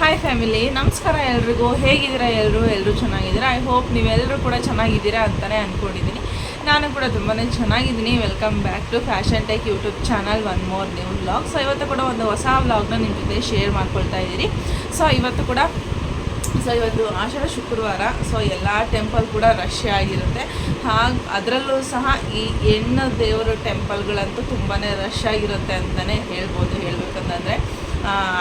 Hi family ನಮಸ್ಕಾರ ಎಲ್ರಿಗೂ. ಹೇಗಿದ್ದೀರಾ ಎಲ್ಲರೂ ಎಲ್ಲರೂ ಚೆನ್ನಾಗಿದ್ದೀರಾ? ಐ ಹೋಪ್ ನೀವೆಲ್ಲರೂ ಕೂಡ ಚೆನ್ನಾಗಿದ್ದೀರಾ ಅಂತಲೇ ಅಂದ್ಕೊಂಡಿದ್ದೀನಿ ನಾನು ಕೂಡ ತುಂಬಾ ಚೆನ್ನಾಗಿದ್ದೀನಿ. Welcome back to fashion tech YouTube channel one more new vlog so ಇವತ್ತು ಕೂಡ ಒಂದು ಹೊಸ ವ್ಲಾಗ್ನ ನಿಮ್ಮ ಜೊತೆ ಶೇರ್ ಮಾಡ್ಕೊಳ್ತಾ ಇದ್ದೀರಿ ಸೊ ಇವತ್ತು ಕೂಡ ಸೊ ಇವತ್ತು ಆಷಾಢ ಶುಕ್ರವಾರ. ಸೊ ಎಲ್ಲ ಟೆಂಪಲ್ ಕೂಡ ರಶ್ ಆಗಿರುತ್ತೆ. ಹಾಗೆ ಅದರಲ್ಲೂ ಸಹ ಈ ಹೆಣ್ಣು ದೇವರ ಟೆಂಪಲ್ಗಳಂತೂ ತುಂಬಾ ರಶ್ ಆಗಿರುತ್ತೆ ಅಂತಲೇ ಹೇಳ್ಬೋದು, ಹೇಳ್ಬೇಕಂತಂದರೆ.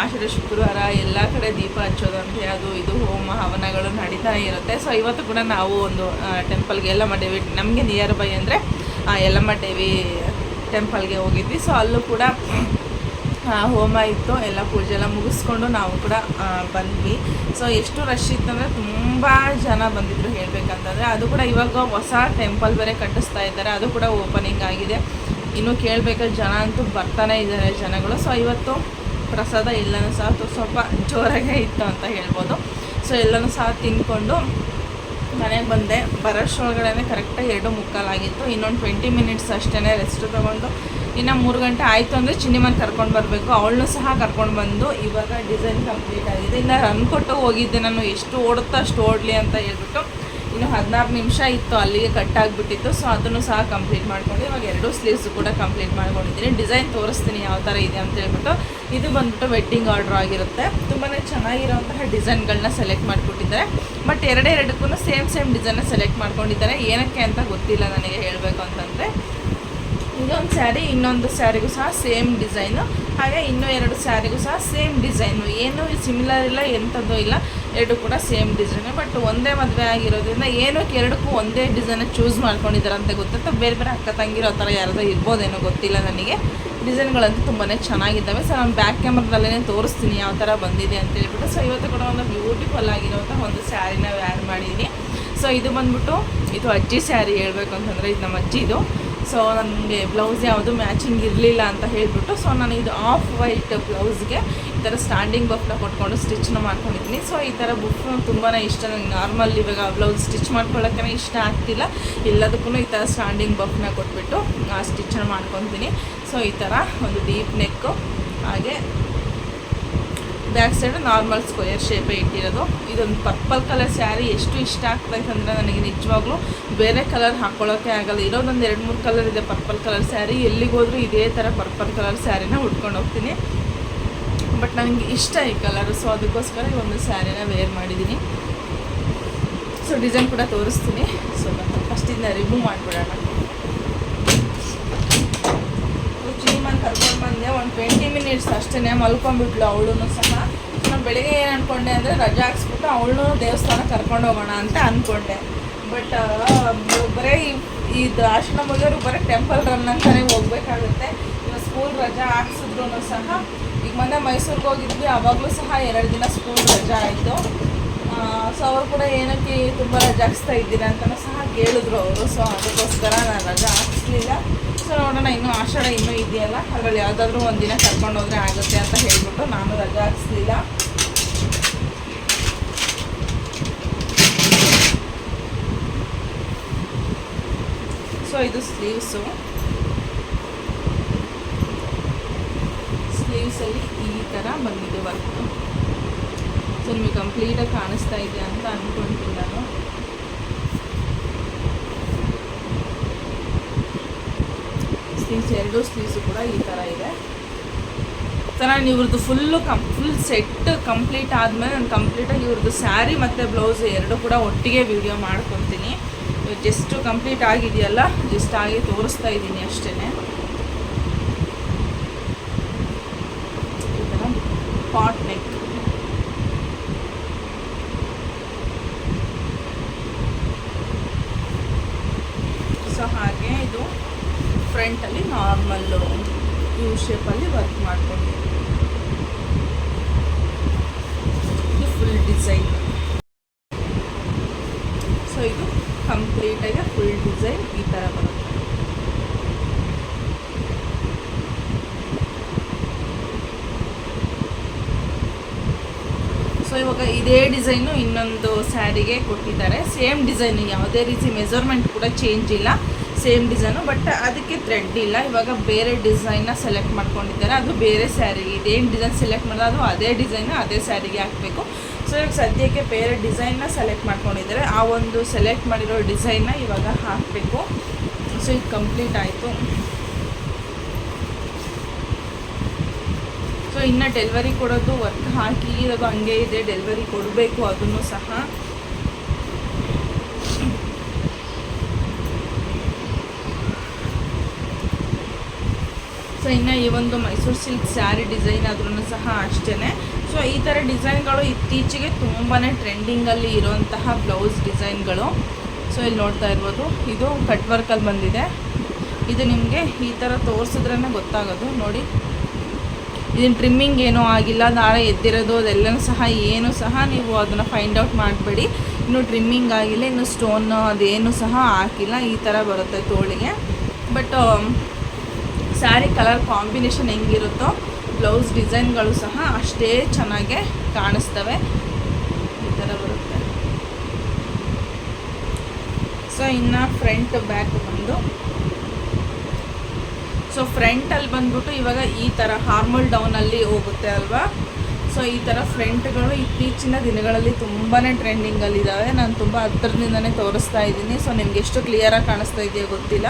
ಆಷಾಢ, ಶುಕ್ರವಾರ ಎಲ್ಲ ಕಡೆ ದೀಪ ಹಚ್ಚೋದಂತೆ ಅದು ಇದು ಹೋಮ ಹವನಗಳು ನಡೀತಾ ಇರುತ್ತೆ. ಸೊ ಇವತ್ತು ಕೂಡ ನಾವು ಒಂದು ಟೆಂಪಲ್ಗೆ ಯಲ್ಲಮ್ಮ ದೇವಿ, ನಮಗೆ ನಿಯರ್ ಬೈ ಅಂದರೆ ಯಲ್ಲಮ್ಮ ದೇವಿ ಟೆಂಪಲ್ಗೆ ಹೋಗಿದ್ವಿ. ಸೊ ಅಲ್ಲೂ ಕೂಡ ಹೋಮ ಇತ್ತು. ಎಲ್ಲ ಪೂಜೆ ಎಲ್ಲ ಮುಗಿಸ್ಕೊಂಡು ನಾವು ಕೂಡ ಬಂದ್ವಿ. ಸೊ ಎಷ್ಟು ರಶ್ ಇತ್ತಂದರೆ ತುಂಬ ಜನ ಬಂದಿದ್ರು ಹೇಳಬೇಕಂತಂದರೆ. ಅದು ಕೂಡ ಇವಾಗ ಹೊಸ ಟೆಂಪಲ್ ಬೇರೆ ಕಟ್ಟಿಸ್ತಾ ಇದ್ದಾರೆ. ಅದು ಕೂಡ ಓಪನಿಂಗ್ ಆಗಿದೆ. ಇನ್ನು ಕೇಳಬೇಕಾದ ಜನ ಅಂತೂ ಬರ್ತಾನೆ ಇದ್ದಾರೆ ಜನಗಳು. ಸೊ ಇವತ್ತು ಪ್ರಸಾದ ಎಲ್ಲನೂ ಸಹ ಸ್ವಲ್ಪ ಜೋರಾಗೇ ಇತ್ತು ಅಂತ ಹೇಳ್ಬೋದು. ಸೊ ಎಲ್ಲನೂ ಸಹ ತಿಂದ್ಕೊಂಡು ಮನೆಗೆ ಬಂದೆ. ಬರೋಷ್ಟೊಳಗಡೆ ಕರೆಕ್ಟಾಗಿ ಎರಡು ಮುಕ್ಕಾಲಾಗಿತ್ತು. ಇನ್ನೊಂದು ಟ್ವೆಂಟಿ ಮಿನಿಟ್ಸ್ ಅಷ್ಟೇ ರೆಸ್ಟ್ ತೊಗೊಂಡು. ಇನ್ನು ಮೂರು ಗಂಟೆ ಆಯಿತು ಅಂದರೆ ಚಿನ್ನಿಮನ್ ಕರ್ಕೊಂಡು ಬರಬೇಕು. ಅವಳನ್ನೂ ಸಹ ಕರ್ಕೊಂಡು ಬಂದು ಇವಾಗ ಡಿಸೈನ್ ಕಂಪ್ಲೀಟ್ ಆಗಿದೆ. ಇನ್ನು ರನ್ ಕೊಟ್ಟು ಹೋಗಿದ್ದೆ ನಾನು. ಎಷ್ಟು ಓಡುತ್ತಾ ಅಷ್ಟು ಓಡಲಿ ಅಂತ ಹೇಳ್ಬಿಟ್ಟು ಇನ್ನು ಹದಿನಾರು ನಿಮಿಷ ಇತ್ತು. ಅಲ್ಲಿಗೆ ಕಟ್ ಆಗಿಬಿಟ್ಟಿತ್ತು. ಸೊ ಅದನ್ನು ಸಹ ಕಂಪ್ಲೀಟ್ ಮಾಡ್ಕೊಂಡು ಇವಾಗ ಎರಡೂ ಸ್ಲೀವ್ಸ್ ಕೂಡ ಕಂಪ್ಲೀಟ್ ಮಾಡ್ಕೊಂಡಿದ್ದೀನಿ. ಡಿಸೈನ್ ತೋರಿಸ್ತೀನಿ ಯಾವ ಥರ ಇದೆ ಅಂತ ಹೇಳ್ಬಿಟ್ಟು ಇದು ಬಂದ್ಬಿಟ್ಟು ವೆಡ್ಡಿಂಗ್ ಆರ್ಡ್ರ್ ಆಗಿರುತ್ತೆ. ತುಂಬಾ ಚೆನ್ನಾಗಿರೋಂತಹ ಡಿಸೈನ್ಗಳನ್ನ ಸೆಲೆಕ್ಟ್ ಮಾಡಿಕೊಟ್ಟಿದ್ದಾರೆ. ಬಟ್ ಎರಡೇ ಎರಡಕ್ಕೂ ಸೇಮ್ ಸೇಮ್ ಡಿಸೈನ್ ಸೆಲೆಕ್ಟ್ ಮಾಡ್ಕೊಂಡಿದ್ದಾರೆ. ಏನಕ್ಕೆ ಅಂತ ಗೊತ್ತಿಲ್ಲ ನನಗೆ ಹೇಳಬೇಕು ಅಂತಂದರೆ, ಇನ್ನೊಂದು ಸ್ಯಾರಿ ಇನ್ನೊಂದು ಸ್ಯಾರಿಗೂ ಸಹ ಸೇಮ್ ಡಿಸೈನು ಹಾಗೆ ಇನ್ನೂ ಎರಡು ಸ್ಯಾರಿಗೂ ಸಹ ಸೇಮ್ ಡಿಸೈನು ಏನು ಸಿಮಿಲರ್ ಇಲ್ಲ, ಎಂಥದ್ದು ಇಲ್ಲ. ಎರಡು ಕೂಡ ಸೇಮ್ ಡಿಸೈನ್, ಬಟ್ ಒಂದೇ ಮದುವೆ ಆಗಿರೋದ್ರಿಂದ ಏನಕ್ಕೆ ಎರಡಕ್ಕೂ ಒಂದೇ ಡಿಸೈನ್ ಚೂಸ್ ಮಾಡ್ಕೊಂಡಿದ್ದಾರೆ ಅಂತ ಗೊತ್ತಂತ ಬೇರೆ ಬೇರೆ ಅಕ್ಕ ತಂಗಿರೋ ಥರ ಯಾರಾದ್ರೂ ಇರ್ಬೋದೇನೋ ಗೊತ್ತಿಲ್ಲ ನನಗೆ. ಡಿಸೈನ್ಗಳಂತೂ ತುಂಬಾ ಚೆನ್ನಾಗಿದ್ದಾವೆ. ಸೊ ನಾನು ಬ್ಯಾಕ್ ಕ್ಯಾಮ್ರಾದಲ್ಲೇ ತೋರಿಸ್ತೀನಿ ಯಾವ ಥರ ಬಂದಿದೆ ಅಂತ ಹೇಳ್ಬಿಟ್ಟು. ಸೊ ಇವತ್ತು ಕೂಡ ಒಂದು ಬ್ಯೂಟಿಫುಲ್ ಆಗಿರೋಂಥ ಒಂದು ಸ್ಯಾರಿನ ವ್ಯಾರ್ ಮಾಡಿದ್ದೀನಿ ಸೊ ಇದು ಬಂದ್ಬಿಟ್ಟು, ಇದು ಅಜ್ಜಿ ಸ್ಯಾರಿ ಹೇಳ್ಬೇಕು ಅಂತಂದರೆ ಇದು ನಮ್ಮ ಅಜ್ಜಿದು ಸೊ ನನಗೆ ಬ್ಲೌಸ್ ಯಾವುದು ಮ್ಯಾಚಿಂಗ್ ಇರಲಿಲ್ಲ ಅಂತ ಹೇಳಿಬಿಟ್ಟು ಸೊ ನಾನು ಇದು ಆಫ್ ವೈಟ್ ಬ್ಲೌಸ್ಗೆ ಈ ಥರ ಸ್ಟ್ಯಾಂಡಿಂಗ್ ಬಫ್ನ ಕೊಟ್ಕೊಂಡು ಸ್ಟಿಚ್ನ ಮಾಡ್ಕೊಂಡಿದ್ದೀನಿ. ಸೊ ಈ ಥರ ಬುಫ್ ತುಂಬಾ ಇಷ್ಟ. ನನಗೆ ನಾರ್ಮಲ್ ಇವಾಗ ಬ್ಲೌಸ್ ಸ್ಟಿಚ್ ಮಾಡ್ಕೊಳ್ಳೋಕ್ಕೆ ಇಷ್ಟ ಆಗ್ತಿಲ್ಲ. ಎಲ್ಲದಕ್ಕೂ ಈ ಥರ ಸ್ಟ್ಯಾಂಡಿಂಗ್ ಬಫ್ನ ಕೊಟ್ಬಿಟ್ಟು ಸ್ಟಿಚ್ನ ಮಾಡ್ಕೊತೀನಿ. ಸೊ ಈ ಥರ ಒಂದು ಡೀಪ್ ನೆಕ್ಕು ಹಾಗೆ ಬ್ಯಾಕ್ ಸೈಡ್ ನಾರ್ಮಲ್ ಸ್ಕ್ವೇರ್ ಶೇಪೇ ಇಟ್ಟಿರೋದು. ಇದೊಂದು ಪರ್ಪಲ್ ಕಲರ್ ಸ್ಯಾರಿ ಎಷ್ಟು ಇಷ್ಟ ಆಗ್ತೈತೆ ಅಂದರೆ ನನಗೆ ನಿಜವಾಗ್ಲೂ ಬೇರೆ ಕಲರ್ ಹಾಕ್ಕೊಳ್ಳೋಕ್ಕೆ ಆಗಲ್ಲ. ಇರೋದೊಂದು ಎರಡು ಮೂರು ಕಲರ್ ಇದೆ ಪರ್ಪಲ್ ಕಲರ್ ಸ್ಯಾರಿ ಎಲ್ಲಿಗೋದ್ರೂ ಇದೇ ಥರ ಪರ್ಪಲ್ ಕಲರ್ ಸ್ಯಾರಿನ ಉಟ್ಕೊಂಡು ಹೋಗ್ತೀನಿ. ಬಟ್ ನನಗೆ ಇಷ್ಟ ಈ ಕಲರು ಸೊ ಅದಕ್ಕೋಸ್ಕರ ಈ ಒಂದು ಸ್ಯಾರಿನ ವೇರ್ ಮಾಡಿದ್ದೀನಿ ಸೊ ಡಿಸೈನ್ ಕೂಡ ತೋರಿಸ್ತೀನಿ. ಸೊ ಫಸ್ಟಿಂದ ರಿಮೂವ್ ಮಾಡಿಬಿಡೋಣ. ಚಿನಿಮನ್ ಕರ್ಕೊಂಡು ಬಂದೆ. ಒಂದು ಟ್ವೆಂಟಿ ಮಿನಿಟ್ಸ್ ಅಷ್ಟೇ ಮಲ್ಕೊಂಡ್ಬಿಟ್ಲು ಅವಳು ಸಹ. ನಾನು ಬೆಳಿಗ್ಗೆ ಏನು ಅಂದ್ಕೊಂಡೆ ಅಂದರೆ ರಜೆ ಹಾಕ್ಸ್ಬಿಟ್ಟು ಅವಳು ದೇವಸ್ಥಾನ ಕರ್ಕೊಂಡು ಹೋಗೋಣ ಅಂತ ಅಂದ್ಕೊಂಡೆ ಬಟ್ ಬರೀ ಇದು ಆಶ್ರಮ ಮುಗಿಯೋರು ಬರೀ ಟೆಂಪಲ್ ರನ್ ಅಂತಲೇ ಹೋಗ್ಬೇಕಾಗುತ್ತೆ. ಇವಾಗ ಸ್ಕೂಲ್ ರಜೆ ಹಾಕ್ಸಿದ್ರು ಸಹ. ಈಗ ಮೊನ್ನೆ ಮೈಸೂರಿಗೆ ಹೋಗಿದ್ವಿ. ಅವಾಗಲೂ ಸಹ ಎರಡು ದಿನ ಸ್ಕೂಲ್ ರಜೆ ಆಯಿತು. ಸೊ ಅವರು ಕೂಡ ಏನಕ್ಕೆ ತುಂಬ ರಜೆ ಹಾಕ್ಸ್ತಾ ಇದ್ದೀರಾ ಅಂತಲೂ ಸಹ ಕೇಳಿದ್ರು ಅವರು. ಸೊ ಅದಕ್ಕೋಸ್ಕರ ನಾನು ರಜೆ ಹಾಕ್ಸ್ಲಿಲ್ಲ. ಸೊ ನೋಡೋಣ, ಇನ್ನೂ ಆಷಾಢ ಇನ್ನೂ ಇದೆಯಲ್ಲ, ಅದರಲ್ಲಿ ಯಾವುದಾದ್ರೂ ಒಂದು ದಿನ ಕರ್ಕೊಂಡು ಹೋದರೆ ಆಗುತ್ತೆ ಅಂತ ಹೇಳ್ಬಿಟ್ಟು ನಾನು ರಜಾ ಹಾಕಿಸ್ಲಿಲ್ಲ. ಸೊ ಇದು ಸ್ಲೀವ್ಸು ಸ್ಲೀವ್ಸಲ್ಲಿ ಈ ಥರ ಬಂದಿದೆ ವರ್ಕು ಸೊ ನಿಮಗೆ ಕಂಪ್ಲೀಟಾಗಿ ಕಾಣಿಸ್ತಾ ಇದೆ ಅಂತ ಅಂದ್ಕೊಂತೀನಿ ನಾನು. ಸ್ಲೀವ್ಸ್ ಎರಡು ಸ್ಲೀವ್ಸು ಕೂಡ ಈ ಥರ ಇದೆ. ಚೆನ್ನಾಗಿ ನಾನು ಇವ್ರದ್ದು ಫುಲ್ಲು ಕಂ ಫುಲ್ ಸೆಟ್ ಕಂಪ್ಲೀಟ್ ಆದಮೇಲೆ ನಾನು ಕಂಪ್ಲೀಟಾಗಿ ಇವ್ರದ್ದು ಸ್ಯಾರಿ ಮತ್ತು ಬ್ಲೌಸ್ ಎರಡು ಕೂಡ ಒಟ್ಟಿಗೆ ವಿಡಿಯೋ ಮಾಡ್ಕೊತೀನಿ. ಜಸ್ಟು ಕಂಪ್ಲೀಟ್ ಆಗಿದೆಯಲ್ಲ ಜಸ್ಟ್ ಆಗಿ ತೋರಿಸ್ತಾ ಇದ್ದೀನಿ ಅಷ್ಟೇ ಈ ಥರ ಪಾಟ್ ನೆಕ್ ಸೊ ಹಾಗೆ ಇದು ಫ್ರಂಟಲ್ಲಿ ನಾರ್ಮಲ್ಲು ಯು ಶೇಪಲ್ಲಿ ವರ್ಕ್ ಮಾಡ್ಕೊಂಡಿದ್ದೀನಿ ಇದು ಫುಲ್ ಡಿಸೈನ್ ಸೊ ಇದು ಕಂಪ್ಲೀಟಾಗಿ ಫುಲ್ ಡಿಸೈನ್ ಈ ಥರ ಬರುತ್ತೆ. ಸೊ ಇವಾಗ ಇದೇ ಡಿಸೈನು ಇನ್ನೊಂದು ಸ್ಯಾರಿಗೆ ಕೊಟ್ಟಿದ್ದಾರೆ. ಸೇಮ್ ಡಿಸೈನ್ ಯಾವುದೇ ರೀತಿ ಮೆಜರ್ಮೆಂಟ್ ಕೂಡ ಚೇಂಜ್ ಇಲ್ಲ. ಸೇಮ್ ಡಿಸೈನು ಬಟ್ ಅದಕ್ಕೆ ಥ್ರೆಡ್ ಇಲ್ಲ. ಇವಾಗ ಬೇರೆ ಡಿಸೈನ್ನ ಸೆಲೆಕ್ಟ್ ಮಾಡ್ಕೊಂಡಿದ್ದಾರೆ. ಅದು ಬೇರೆ ಸ್ಯಾರಿಗೆ ಇದೇನು ಡಿಸೈನ್ ಸೆಲೆಕ್ಟ್ ಮಾಡೋದು ಅದು ಅದೇ ಡಿಸೈನ್ ಅದೇ ಸ್ಯಾರಿಗೆ ಹಾಕಬೇಕು. ಸೊ ಇವಾಗ ಸದ್ಯಕ್ಕೆ ಬೇರೆ ಡಿಸೈನ್ನ ಸೆಲೆಕ್ಟ್ ಮಾಡ್ಕೊಂಡಿದ್ದಾರೆ. ಆ ಒಂದು ಸೆಲೆಕ್ಟ್ ಮಾಡಿರೋ ಡಿಸೈನ್ನ ಇವಾಗ ಹಾಕಬೇಕು. ಸೊ ಇದು ಕಂಪ್ಲೀಟ್ ಆಯಿತು. ಸೊ ಇನ್ನು ಡೆಲಿವರಿ ಕೊಡೋದು ವರ್ಕ್ ಹಾಕಿ ಇವಾಗ ಹಂಗೆ ಇದೆ. ಡೆಲಿವರಿ ಕೊಡಬೇಕು ಅದನ್ನು ಸಹ. ಸೊ ಇನ್ನು ಈ ಒಂದು ಮೈಸೂರು ಸಿಲ್ಕ್ ಸ್ಯಾರಿ ಡಿಸೈನ್ ಆದ್ರೂ ಸಹ ಅಷ್ಟೇ ಸೊ ಈ ಥರ ಡಿಸೈನ್ಗಳು ಇತ್ತೀಚೆಗೆ ತುಂಬಾ ಟ್ರೆಂಡಿಂಗಲ್ಲಿ ಇರೋಂತಹ ಬ್ಲೌಸ್ ಡಿಸೈನ್ಗಳು. ಸೊ ಇಲ್ಲಿ ನೋಡ್ತಾ ಇರ್ಬೋದು, ಇದು ಕಟ್ ವರ್ಕಲ್ಲಿ ಬಂದಿದೆ. ಇದು ನಿಮಗೆ ಈ ಥರ ತೋರಿಸಿದ್ರೇ ಗೊತ್ತಾಗೋದು. ನೋಡಿ ಇದನ್ನ ಟ್ರಿಮ್ಮಿಂಗ್ ಏನೂ ಆಗಿಲ್ಲ, ನಾಳೆ ಎದ್ದಿರೋದು ಅದೆಲ್ಲನೂ ಸಹ, ಏನು ಸಹ ನೀವು ಅದನ್ನು ಫೈಂಡ್ ಔಟ್ ಮಾಡಬೇಡಿ. ಇನ್ನು ಟ್ರಿಮ್ಮಿಂಗ್ ಆಗಿಲ್ಲ, ಇನ್ನು ಸ್ಟೋನ್ ಅದೇನು ಸಹ ಹಾಕಿಲ್ಲ, ಈ ಥರ ಬರುತ್ತೆ ತೋಳಿಗೆ. ಬಟ್ ಸ್ಯಾರಿ ಕಲರ್ ಕಾಂಬಿನೇಷನ್ ಹೆಂಗಿರುತ್ತೋ ಬ್ಲೌಸ್ ಡಿಸೈನ್ಗಳು ಸಹ ಅಷ್ಟೇ ಚೆನ್ನಾಗೆ ಕಾಣಿಸ್ತವೆ. ಈ ಥರ ಬರುತ್ತೆ. ಸೊ ಇನ್ನು ಫ್ರಂಟ್ ಬ್ಯಾಕ್ ಬಂದು. ಸೊ ಫ್ರಂಟಲ್ಲಿ ಬಂದ್ಬಿಟ್ಟು ಇವಾಗ ಈ ಥರ ಹಾರ್ಮಲ್ ಡೌನಲ್ಲಿ ಹೋಗುತ್ತೆ ಅಲ್ವಾ? ಸೊ ಈ ಥರ ಫ್ರೆಂಟ್ಗಳು ಇತ್ತೀಚಿನ ದಿನಗಳಲ್ಲಿ ತುಂಬಾ ಟ್ರೆಂಡಿಂಗಲ್ಲಿದ್ದಾವೆ ನಾನು ತುಂಬ ಹತ್ತಿರದಿಂದನೇ ತೋರಿಸ್ತಾ ಇದ್ದೀನಿ. ಸೊ ನಿಮ್ಗೆ ಎಷ್ಟು ಕ್ಲಿಯರಾಗಿ ಕಾಣಿಸ್ತಾ ಇದೆಯೋ ಗೊತ್ತಿಲ್ಲ.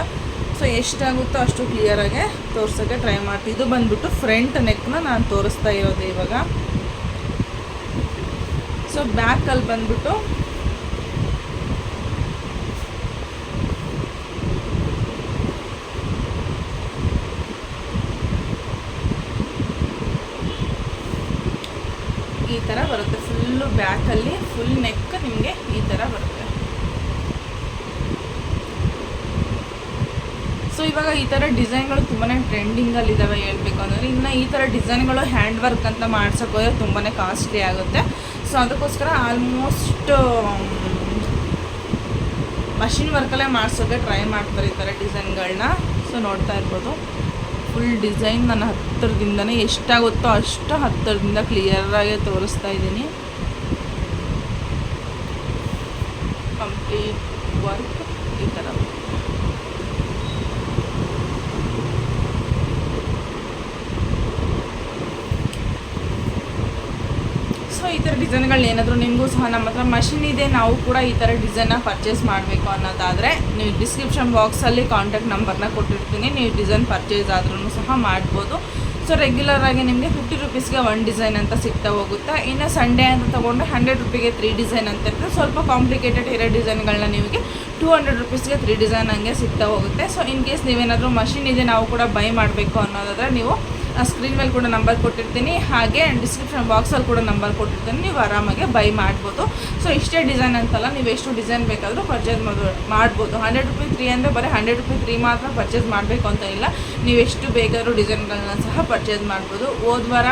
ಸೊ ಎಷ್ಟಾಗುತ್ತೋ ಅಷ್ಟು ಕ್ಲಿಯರಾಗೆ ತೋರ್ಸೋಕ್ಕೆ ಟ್ರೈ ಮಾಡ್ತೀನಿ ಇದು ಬಂದ್ಬಿಟ್ಟು ಫ್ರಂಟ್ ನೆಕ್ನ ನಾನು ತೋರಿಸ್ತಾ ಇರೋದು ಇವಾಗ. ಸೊ ಬ್ಯಾಕಲ್ಲಿ ಬಂದ್ಬಿಟ್ಟು ಈ ಥರ ಬರುತ್ತೆ. ಫುಲ್ಲು ಬ್ಯಾಕಲ್ಲಿ ಫುಲ್ ನೆಕ್ ನಿಮಗೆ ಈ ಥರ ಬರುತ್ತೆ. ಸೊ ಇವಾಗ ಈ ಥರ ಡಿಸೈನ್ಗಳು ತುಂಬಾ ಟ್ರೆಂಡಿಂಗಲ್ಲಿದ್ದಾವೆ ಹೇಳ್ಬೇಕು ಅಂದರೆ ಇನ್ನು ಈ ಥರ ಡಿಸೈನ್ಗಳು ಹ್ಯಾಂಡ್ ವರ್ಕ್ ಅಂತ ಮಾಡ್ಸೋಕೆ ಹೋದ್ರೆ ತುಂಬಾ ಕಾಸ್ಟ್ಲಿ ಆಗುತ್ತೆ. ಸೊ ಅದಕ್ಕೋಸ್ಕರ ಆಲ್ಮೋಸ್ಟ್ ಮಷಿನ್ ವರ್ಕಲ್ಲೇ ಮಾಡಿಸೋಕೆ ಟ್ರೈ ಮಾಡ್ತಾರೆ ಈ ಥರ ಡಿಸೈನ್ಗಳನ್ನ. ಸೊ ನೋಡ್ತಾ ಇರ್ಬೋದು. ಫುಲ್ ಡಿಸೈನ್ ನನ್ನ ಹತ್ತಿರದಿಂದನೇ ಎಷ್ಟಾಗುತ್ತೋ ಅಷ್ಟು ಹತ್ತಿರದಿಂದ ಕ್ಲಿಯರಾಗಿ ತೋರಿಸ್ತಾ ಇದ್ದೀನಿ. ಕಂಪ್ಲೀಟ್ ವರ್ಕ್ ಈ ಥರ ಸೊ ಈ ಥರ ಡಿಸೈನ್ಗಳು ಏನಾದರೂ ನಿಮಗೂ ಸಹ ನಮ್ಮ ಹತ್ರ ಮಷಿನ್ ಇದೆ, ನಾವು ಕೂಡ ಈ ಥರ ಡಿಸೈನ್ನ ಪರ್ಚೇಸ್ ಮಾಡಬೇಕು ಅನ್ನೋದಾದರೆ ನೀವು ಡಿಸ್ಕ್ರಿಪ್ಷನ್ ಬಾಕ್ಸಲ್ಲಿ ಕಾಂಟ್ಯಾಕ್ಟ್ ನಂಬರ್ನ ಕೊಟ್ಟಿರ್ತೀನಿ. ನೀವು ಡಿಸೈನ್ ಪರ್ಚೇಸ್ ಆದ್ರೂ ಸಹ ಮಾಡ್ಬೋದು. ಸೊ ರೆಗ್ಯುಲರ್ ಆಗಿ ನಿಮಗೆ ಫಿಫ್ಟಿ ರುಪೀಸ್ಗೆ ಒನ್ ಡಿಸೈನ್ ಅಂತ ಸಿಗ್ತಾ ಹೋಗುತ್ತೆ. ಇನ್ನು ಸಂಡೇ ಅಂತ ತೊಗೊಂಡ್ರೆ ಹಂಡ್ರೆಡ್ ರುಪಿಗೆ ತ್ರೀ ಡಿಸೈನ್ ಅಂತ ಇರ್ತದೆ. ಸ್ವಲ್ಪ ಕಾಂಪ್ಲಿಕೇಟೆಡ್ ಇರೋ ಡಿಸೈನ್ಗಳನ್ನ ನಿಮಗೆ ಟೂ ಹಂಡ್ರೆಡ್ ರುಪೀಸ್ಗೆ ತ್ರೀ ಡಿಸೈನ್ ಹಂಗೆ ಸಿಗ್ತಾ ಹೋಗುತ್ತೆ. ಸೊ ಇನ್ ಕೇಸ್ ನೀವೇನಾದರೂ ಮಷಿನ್ ಇದೆ, ನಾವು ಕೂಡ ಬೈ ಮಾಡಬೇಕು ಅನ್ನೋದಾದರೆ ನೀವು ಸ್ಕ್ರೀನ್ ಮೇಲೆ ಕೂಡ ನಂಬರ್ ಕೊಟ್ಟಿರ್ತೀನಿ. ಹಾಗೆ ಡಿಸ್ಕ್ರಿಪ್ಷನ್ ಬಾಕ್ಸಲ್ಲಿ ಕೂಡ ನಂಬರ್ ಕೊಟ್ಟಿರ್ತೀನಿ. ನೀವು ಆರಾಮಾಗಿ ಬೈ ಮಾಡ್ಬೋದು. ಸೊ ಇಷ್ಟೇ ಡಿಸೈನ್ ಅಂತಲ್ಲ, ನೀವು ಎಷ್ಟು ಡಿಸೈನ್ ಬೇಕಾದರೂ ಪರ್ಚೇಸ್ ಮಾಡ್ಬೋದು. ಹಂಡ್ರೆಡ್ ರುಪೀಸ್ ತ್ರೀ ಅಂದರೆ ಬರೀ ಹಂಡ್ರೆಡ್ ರುಪೀಸ್ ತ್ರೀ ಮಾತ್ರ ಪರ್ಚೇಸ್ ಮಾಡಬೇಕು ಅಂತ ಇಲ್ಲ. ನೀವು ಎಷ್ಟು ಬೇಕಾದರೂ ಡಿಸೈನ್ಗಳನ್ನ ಸಹ ಪರ್ಚೇಸ್ ಮಾಡ್ಬೋದು. ಹೋದ ವಾರ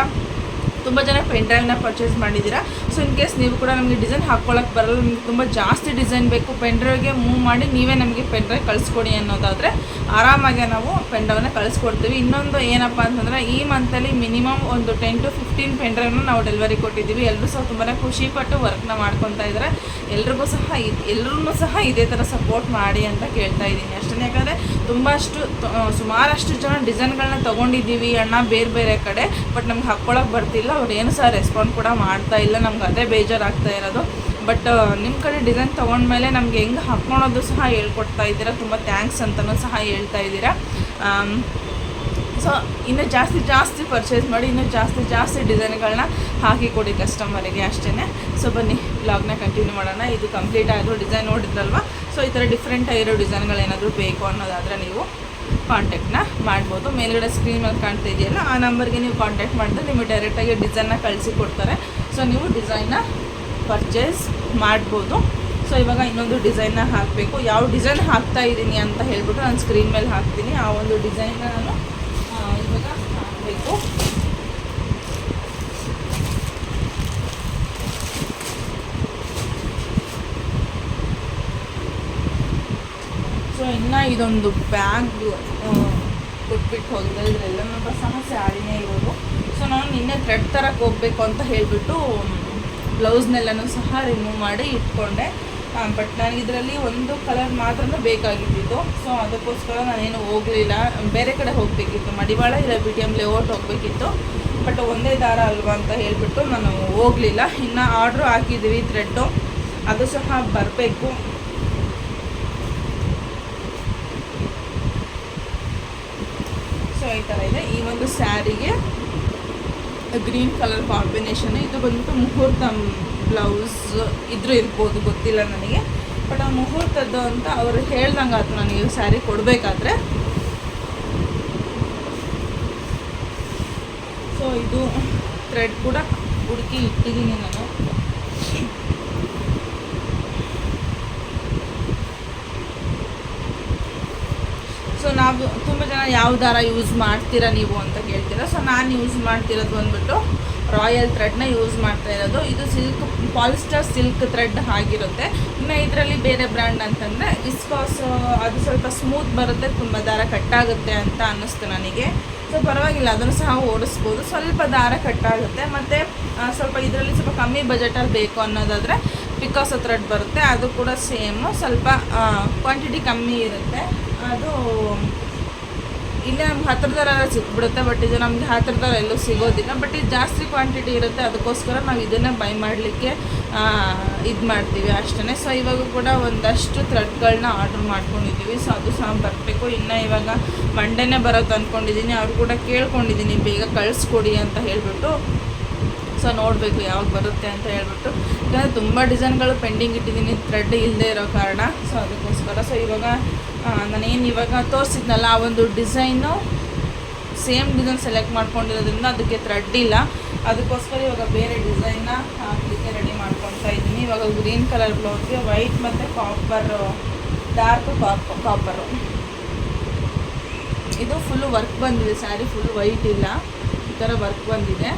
ತುಂಬ ಜನ ಪೆನ್ ಡ್ರೈವ್ನ ಪರ್ಚೇಸ್ ಮಾಡಿದ್ದೀರಾ. ಸೊ ಇನ್ ಕೇಸ್ ನೀವು ಕೂಡ ನಮಗೆ ಡಿಸೈನ್ ಹಾಕ್ಕೊಳ್ಳೋಕೆ ಬರಲ್ಲ, ನಿಮ್ಗೆ ತುಂಬ ಜಾಸ್ತಿ ಡಿಸೈನ್ ಬೇಕು ಪೆನ್ ಡ್ರೈವ್ಗೆ ಮೂವ್ ಮಾಡಿ ನೀವೇ ನಮಗೆ ಪೆನ್ ಡ್ರೈವ್ ಕಳಿಸ್ಕೊಡಿ ಅನ್ನೋದಾದರೆ ಆರಾಮಾಗೆ ನಾವು ಪೆನ್ ಡ್ರೈವ್ನ ಕಳಿಸ್ಕೊಡ್ತೀವಿ. ಇನ್ನೊಂದು ಏನಪ್ಪ ಅಂತಂದರೆ, ಈ ಮಂತಲ್ಲಿ ಮಿನಿಮಮ್ ಒಂದು ಟೆನ್ ಟು ಫಿಫ್ಟೀನ್ ಪೆನ್ ಡ್ರೈವ್ನ ನಾವು ಡೆಲಿವರಿ ಕೊಟ್ಟಿದ್ದೀವಿ. ಎಲ್ಲರೂ ಸಹ ತುಂಬಾ ಖುಷಿಪಟ್ಟು ವರ್ಕ್ನ ಮಾಡ್ಕೊತಾ ಇದ್ದಾರೆ. ಎಲ್ರಿಗೂ ಸಹ ಎಲ್ಲರೂ ಸಹ ಇದೇ ಥರ ಸಪೋರ್ಟ್ ಮಾಡಿ ಅಂತ ಕೇಳ್ತಾ ಇದ್ದೀನಿ. ಅಷ್ಟೇ ಯಾಕಂದರೆ ತುಂಬ ಅಷ್ಟು ಸುಮಾರಷ್ಟು ಜನ ಡಿಸೈನ್ಗಳನ್ನ ತೊಗೊಂಡಿದ್ದೀವಿ ಅಣ್ಣ ಬೇರೆ ಬೇರೆ ಕಡೆ ಬಟ್ ನಮ್ಗೆ ಹಾಕ್ಕೊಳಕ್ಕೆ ಬರ್ತಿಲ್ಲ. ಅವ್ರು ಏನು ಸಹ ರೆಸ್ಪಾಂಡ್ ಕೂಡ ಮಾಡ್ತಾ ಇಲ್ಲ. ನಮ್ಗೆ ಅದೇ ಬೇಜಾರಾಗ್ತಾ ಇರೋದು. ಬಟ್ ನಿಮ್ಮ ಕಡೆ ಡಿಸೈನ್ ತೊಗೊಂಡ್ಮೇಲೆ ನಮ್ಗೆ ಹೆಂಗೆ ಹಾಕ್ಕೊಳೋದು ಸಹ ಹೇಳ್ಕೊಡ್ತಾ ಇದ್ದೀರಾ? ತುಂಬ ಥ್ಯಾಂಕ್ಸ್ ಅಂತಲೂ ಸಹ ಹೇಳ್ತಾ ಇದ್ದೀರಾ. ಸೊ ಇನ್ನೂ ಜಾಸ್ತಿ ಜಾಸ್ತಿ ಪರ್ಚೇಸ್ ಮಾಡಿ, ಇನ್ನೂ ಜಾಸ್ತಿ ಜಾಸ್ತಿ ಡಿಸೈನ್ಗಳನ್ನ ಹಾಕಿ ಕೊಡಿ ಕಸ್ಟಮರಿಗೆ ಅಷ್ಟೇ ಸೊ ಬನ್ನಿ ಬ್ಲಾಗ್ನ ಕಂಟಿನ್ಯೂ ಮಾಡೋಣ. ಇದು ಕಂಪ್ಲೀಟ್ ಆದರೂ ಡಿಸೈನ್ ನೋಡಿದ್ರಲ್ವ? ಸೊ ಈ ಥರ ಡಿಫ್ರೆಂಟ್ ಆಗಿರೋ ಡಿಸೈನ್ಗಳೇನಾದರೂ ಬೇಕು ಅನ್ನೋದಾದರೆ ನೀವು ಕಾಂಟ್ಯಾಕ್ಟ್ನ ಮಾಡ್ಬೋದು. ಮೇಲ್ಗಡೆ ಸ್ಕ್ರೀನ್ ಮೇಲೆ ಕಾಣ್ತಾ ಇದೆಯಲ್ಲ, ಆ ನಂಬರ್ಗೆ ನೀವು ಕಾಂಟ್ಯಾಕ್ಟ್ ಮಾಡಿದ್ರೆ ನಿಮಗೆ ಡೈರೆಕ್ಟಾಗಿ ಡಿಸೈನ್ನ ಕಳಿಸಿ ಕೊಡ್ತಾರೆ. ಸೊ ನೀವು ಡಿಸೈನ್ನ ಪರ್ಚೇಸ್ ಮಾಡ್ಬೋದು. ಸೊ ಇವಾಗ ಇನ್ನೊಂದು ಡಿಸೈನ್ನ ಹಾಕಬೇಕು. ಯಾವ ಡಿಸೈನ್ ಹಾಕ್ತಾ ಇದ್ದೀನಿ ಅಂತ ಹೇಳ್ಬಿಟ್ಟು ನಾನು ಸ್ಕ್ರೀನ್ ಮೇಲೆ ಹಾಕ್ತೀನಿ. ಆ ಒಂದು ಡಿಸೈನ್ನ ನಾನು ಆ, ಇವಾಗ ಹಾಕಬೇಕು ಸೊ ಇದೊಂದು ಬ್ಯಾಗ್ ಕೊಟ್ಬಿಟ್ಟು ಹೋಗಿದೆ ಇದರೆಲ್ಲ ನಮ್ಮ ಸಮಸ್ಯೆ ಆಡಿನೇ ಇರೋದು. ಸೊ ನಾನು ನಿನ್ನೆ ಥ್ರೆಡ್ ತರಕ್ಕೆ ಹೋಗ್ಬೇಕು ಅಂತ ಹೇಳಿಬಿಟ್ಟು ಬ್ಲೌಸ್ನೆಲ್ಲನೂ ಸಹ ರಿಮೂವ್ ಮಾಡಿ ಇಟ್ಕೊಂಡೆ. ಬಟ್ ನನಗೆ ಇದರಲ್ಲಿ ಒಂದು ಕಲರ್ ಮಾತ್ರ ಬೇಕಾಗಿದ್ದಿತ್ತು ಸೊ ಅದಕ್ಕೋಸ್ಕರ ನಾನೇನು ಹೋಗಲಿಲ್ಲ. ಬೇರೆ ಕಡೆ ಹೋಗಬೇಕಿತ್ತು. ಮಡಿವಾಳ ಇಲ್ಲ ಬಿ ಟಿ ಎಂ ಲೇಔಟ್ ಹೋಗಬೇಕಿತ್ತು. ಬಟ್ ಒಂದೇ ದಾರ ಅಲ್ವಾ ಅಂತ ಹೇಳಿಬಿಟ್ಟು ನಾನು ಹೋಗಲಿಲ್ಲ. ಇನ್ನು ಆರ್ಡ್ರು ಹಾಕಿದ್ದೀವಿ ಥ್ರೆಡ್ಡು ಅದು ಸಹ ಬರಬೇಕು. ಸೊ ಈ ಇದೆ. ಈ ಒಂದು ಸ್ಯಾರಿಗೆ ಗ್ರೀನ್ ಕಲರ್ ಕಾಂಬಿನೇಷನ್ ಇದು ಬಂದ್ಬಿಟ್ಟು ಮುಹೂರ್ತ ಬ್ಲೌಸ್ ಇದ್ರೂ ಇರ್ಬೋದು, ಗೊತ್ತಿಲ್ಲ ನನಗೆ. ಬಟ್ ಆ ಮುಹೂರ್ತದ್ದು ಅಂತ ಅವರು ಹೇಳ್ದಂಗೆ ಆಯ್ತು ನನಗೆ ಸ್ಯಾರಿ ಕೊಡಬೇಕಾದ್ರೆ. ಸೊ ಇದು ಥ್ರೆಡ್ ಕೂಡ ಹುಡುಕಿ ಇಟ್ಟಿದ್ದೀನಿ ನಾನು. ಸೊ ನಾವು ಯಾವ ದಾರ ಯೂಸ್ ಮಾಡ್ತೀರಾ ನೀವು ಅಂತ ಕೇಳ್ತೀರಾ. ಸೊ ನಾನು ಯೂಸ್ ಮಾಡ್ತಿರೋದು ಬಂದ್ಬಿಟ್ಟು ರಾಯಲ್ ಥ್ರೆಡ್ನ ಯೂಸ್ ಮಾಡ್ತಾ ಇರೋದು. ಇದು ಸಿಲ್ಕ್ ಪಾಲಿಸ್ಟರ್ ಸಿಲ್ಕ್ ಥ್ರೆಡ್ ಆಗಿರುತ್ತೆ. ಇನ್ನು ಇದರಲ್ಲಿ ಬೇರೆ ಬ್ರ್ಯಾಂಡ್ ಅಂತಂದರೆ ಇಸ್ಕಾಸ್ ಅದು ಸ್ವಲ್ಪ ಸ್ಮೂತ್ ಬರುತ್ತೆ, ತುಂಬ ದಾರ ಕಟ್ಟಾಗುತ್ತೆ ಅಂತ ಅನ್ನಿಸ್ತು ನನಗೆ. ಸೊ ಪರವಾಗಿಲ್ಲ, ಅದನ್ನು ಸಹ ಓಡಿಸ್ಬೋದು. ಸ್ವಲ್ಪ ದಾರ ಕಟ್ಟಾಗುತ್ತೆ ಮತ್ತು ಸ್ವಲ್ಪ ಇದರಲ್ಲಿ ಸ್ವಲ್ಪ ಕಮ್ಮಿ ಬಜೆಟಲ್ಲಿ ಬೇಕು ಅನ್ನೋದಾದರೆ ಪಿಕಾಸ್ ಥ್ರೆಡ್ ಬರುತ್ತೆ. ಅದು ಕೂಡ ಸೇಮು ಸ್ವಲ್ಪ ಕ್ವಾಂಟಿಟಿ ಕಮ್ಮಿ ಇರುತ್ತೆ. ಅದು ಇಲ್ಲೇ ನಮ್ಗೆ ಹತ್ರದಾರ ಸಿಕ್ಬಿಡುತ್ತೆ ಬಟ್ ಇದು ನಮಗೆ ಹತ್ರದಾರ ಎಲ್ಲೂ ಸಿಗೋದಿಲ್ಲ. ಬಟ್ ಇದು ಜಾಸ್ತಿ ಕ್ವಾಂಟಿಟಿ ಇರುತ್ತೆ, ಅದಕ್ಕೋಸ್ಕರ ನಾವು ಇದನ್ನು ಬೈ ಮಾಡಲಿಕ್ಕೆ ಇದು ಮಾಡ್ತೀವಿ ಅಷ್ಟೇ ಸೊ ಇವಾಗ ಕೂಡ ಒಂದಷ್ಟು ಥ್ರೆಡ್ಗಳನ್ನ ಆರ್ಡ್ರ್ ಮಾಡ್ಕೊಂಡಿದ್ದೀವಿ ಸೊ ಅದು ಸಹ ಬರಬೇಕು. ಇನ್ನು ಇವಾಗ ಮಂಡೇನೇ ಬರೋದು ಅಂದ್ಕೊಂಡಿದ್ದೀನಿ ಅವ್ರು ಕೂಡ ಕೇಳ್ಕೊಂಡಿದ್ದೀನಿ ಬೇಗ ಕಳಿಸ್ಕೊಡಿ ಅಂತ ಹೇಳಿಬಿಟ್ಟು. ಸೊ ನೋಡಬೇಕು ಯಾವಾಗ ಬರುತ್ತೆ ಅಂತ ಹೇಳ್ಬಿಟ್ಟು. ಯಾಕಂದರೆ ತುಂಬ ಡಿಸೈನ್ಗಳು ಪೆಂಡಿಂಗ್ ಇಟ್ಟಿದ್ದೀನಿ ಥ್ರೆಡ್ ಇಲ್ಲದೆ ಇರೋ ಕಾರಣ. ಸೊ ಅದಕ್ಕೋಸ್ಕರ. ಸೊ ಇವಾಗ ನಾನೇನು ಇವಾಗ ತೋರಿಸಿದ್ನಲ್ಲ ಆ ಒಂದು ಡಿಸೈನು, ಸೇಮ್ ಡಿಸೈನ್ ಸೆಲೆಕ್ಟ್ ಮಾಡ್ಕೊಂಡಿರೋದ್ರಿಂದ ಅದಕ್ಕೆ ಥ್ರೆಡ್ ಇಲ್ಲ. ಅದಕ್ಕೋಸ್ಕರ ಇವಾಗ ಬೇರೆ ಡಿಸೈನ್ನ ಹಾಕಲಿಕ್ಕೆ ರೆಡಿ ಮಾಡ್ಕೊತಾ ಇದ್ದೀನಿ. ಇವಾಗ ಗ್ರೀನ್ ಕಲರ್ ಬ್ಲೌಸ್ಗೆ ವೈಟ್ ಮತ್ತು ಕಾಪರ್ ಡಾರ್ಕ್ ಕಾಪ್ ಕಾಪರು ಇದು ಫುಲ್ಲು ವರ್ಕ್ ಬಂದಿದೆ ಸ್ಯಾರಿ ಫುಲ್ ವೈಟ್ ಇಲ್ಲ. ಈ ಥರ ವರ್ಕ್ ಬಂದಿದೆ.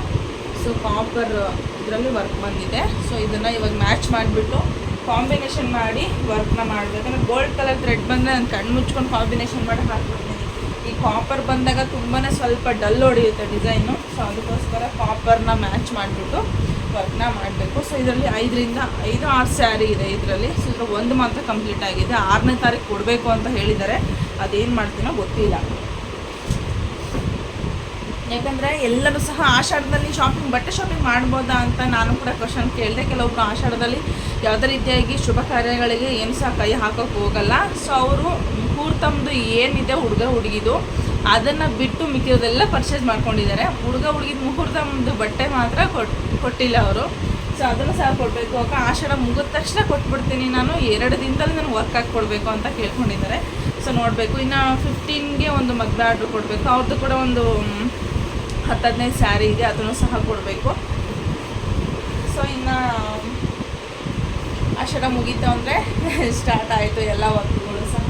ಸೊ ಕಾಪರ್ ಇದರಲ್ಲಿ ವರ್ಕ್ ಬಂದಿದೆ. ಸೊ ಇದನ್ನು ಇವಾಗ ಮ್ಯಾಚ್ ಮಾಡಿಬಿಟ್ಟು ಕಾಂಬಿನೇಷನ್ ಮಾಡಿ ವರ್ಕ್ನ ಮಾಡಬೇಕಂದ್ರೆ ಗೋಲ್ಡ್ ಕಲರ್ ಥ್ರೆಡ್ ಬಂದರೆ ನಾನು ಕಣ್ಣು ಮುಚ್ಕೊಂಡು ಕಾಂಬಿನೇಷನ್ ಮಾಡಿ ಹಾಕ್ಬಿಡ್ತೀನಿ. ಈ ಕಾಪರ್ ಬಂದಾಗ ತುಂಬಾ ಸ್ವಲ್ಪ ಡಲ್ ಹೊಡೆಯುತ್ತೆ ಡಿಸೈನು ಸೊ ಅದಕ್ಕೋಸ್ಕರ ಕಾಪರ್ನ ಮ್ಯಾಚ್ ಮಾಡಿಬಿಟ್ಟು ವರ್ಕ್ನ ಮಾಡಬೇಕು. ಸೊ ಇದರಲ್ಲಿ ಐದರಿಂದ ಐದು ಆರು ಸ್ಯಾರಿ ಇದೆ ಇದರಲ್ಲಿ. ಸೊ ಇದ್ರ ಒಂದು ಮಾತ್ರ ಕಂಪ್ಲೀಟ್ ಆಗಿದೆ. ಆರನೇ ತಾರೀಕು ಕೊಡಬೇಕು ಅಂತ ಹೇಳಿದ್ದಾರೆ. ಅದೇನು ಮಾಡ್ತೀನೋ ಗೊತ್ತಿಲ್ಲ. ಯಾಕಂದರೆ ಎಲ್ಲರೂ ಸಹ ಆಷಾಢದಲ್ಲಿ ಶಾಪಿಂಗ್ ಬಟ್ಟೆ ಶಾಪಿಂಗ್ ಮಾಡ್ಬೋದಾ ಅಂತ ನಾನು ಕೂಡ ಕ್ವಶನ್ ಕೇಳಿದೆ. ಕೆಲವೊಬ್ಬರು ಆಷಾಢದಲ್ಲಿ ಯಾವುದೇ ರೀತಿಯಾಗಿ ಶುಭ ಕಾರ್ಯಗಳಿಗೆ ಏನು ಸಹ ಕೈ ಹಾಕೋಕೆ ಹೋಗಲ್ಲ. ಸೊ ಅವರು ಮುಹೂರ್ತಮ್ದು ಏನಿದೆ ಹುಡುಗ ಹುಡುಗಿದು, ಅದನ್ನು ಬಿಟ್ಟು ಮಿಕ್ಕಿರೋದೆಲ್ಲ ಪರ್ಚೇಸ್ ಮಾಡ್ಕೊಂಡಿದ್ದಾರೆ. ಹುಡುಗ ಹುಡುಗಿದ ಮುಹೂರ್ತಮ್ದು ಬಟ್ಟೆ ಮಾತ್ರ ಕೊಟ್, ಕೊಟ್ಟಿಲ್ಲ ಅವರು. ಸೊ ಅದನ್ನು ಸಹ ಕೊಡಬೇಕು. ಅಕ್ಕ, ಆಷಾಢ ಮುಗಿದ ತಕ್ಷಣ ಕೊಟ್ಬಿಡ್ತೀನಿ ನಾನು. ಎರಡು ದಿನದಲ್ಲಿ ನಾನು ವರ್ಕ್ ಆಗಿ ಕೊಡಬೇಕು ಅಂತ ಕೇಳ್ಕೊಂಡಿದ್ದಾರೆ. ಸೊ ನೋಡಬೇಕು. ಇನ್ನು ಫಿಫ್ಟೀನ್ಗೆ ಒಂದು ಮದುವೆ ಆರ್ಡ್ರ್ ಕೊಡಬೇಕು. ಅವ್ರದ್ದು ಕೂಡ ಒಂದು ಹತ್ತು ಹದಿನೈದು ಸ್ಯಾರಿ ಇದೆ ಅದನ್ನು ಸಹ ಕೊಡಬೇಕು. ಸೊ ಇನ್ನು, ಆಷಾಢ ಮುಗೀತು ಅಂದರೆ ಸ್ಟಾರ್ಟ್ ಆಯಿತು ಎಲ್ಲ ವರ್ಕ್ಗಳು ಸಹ.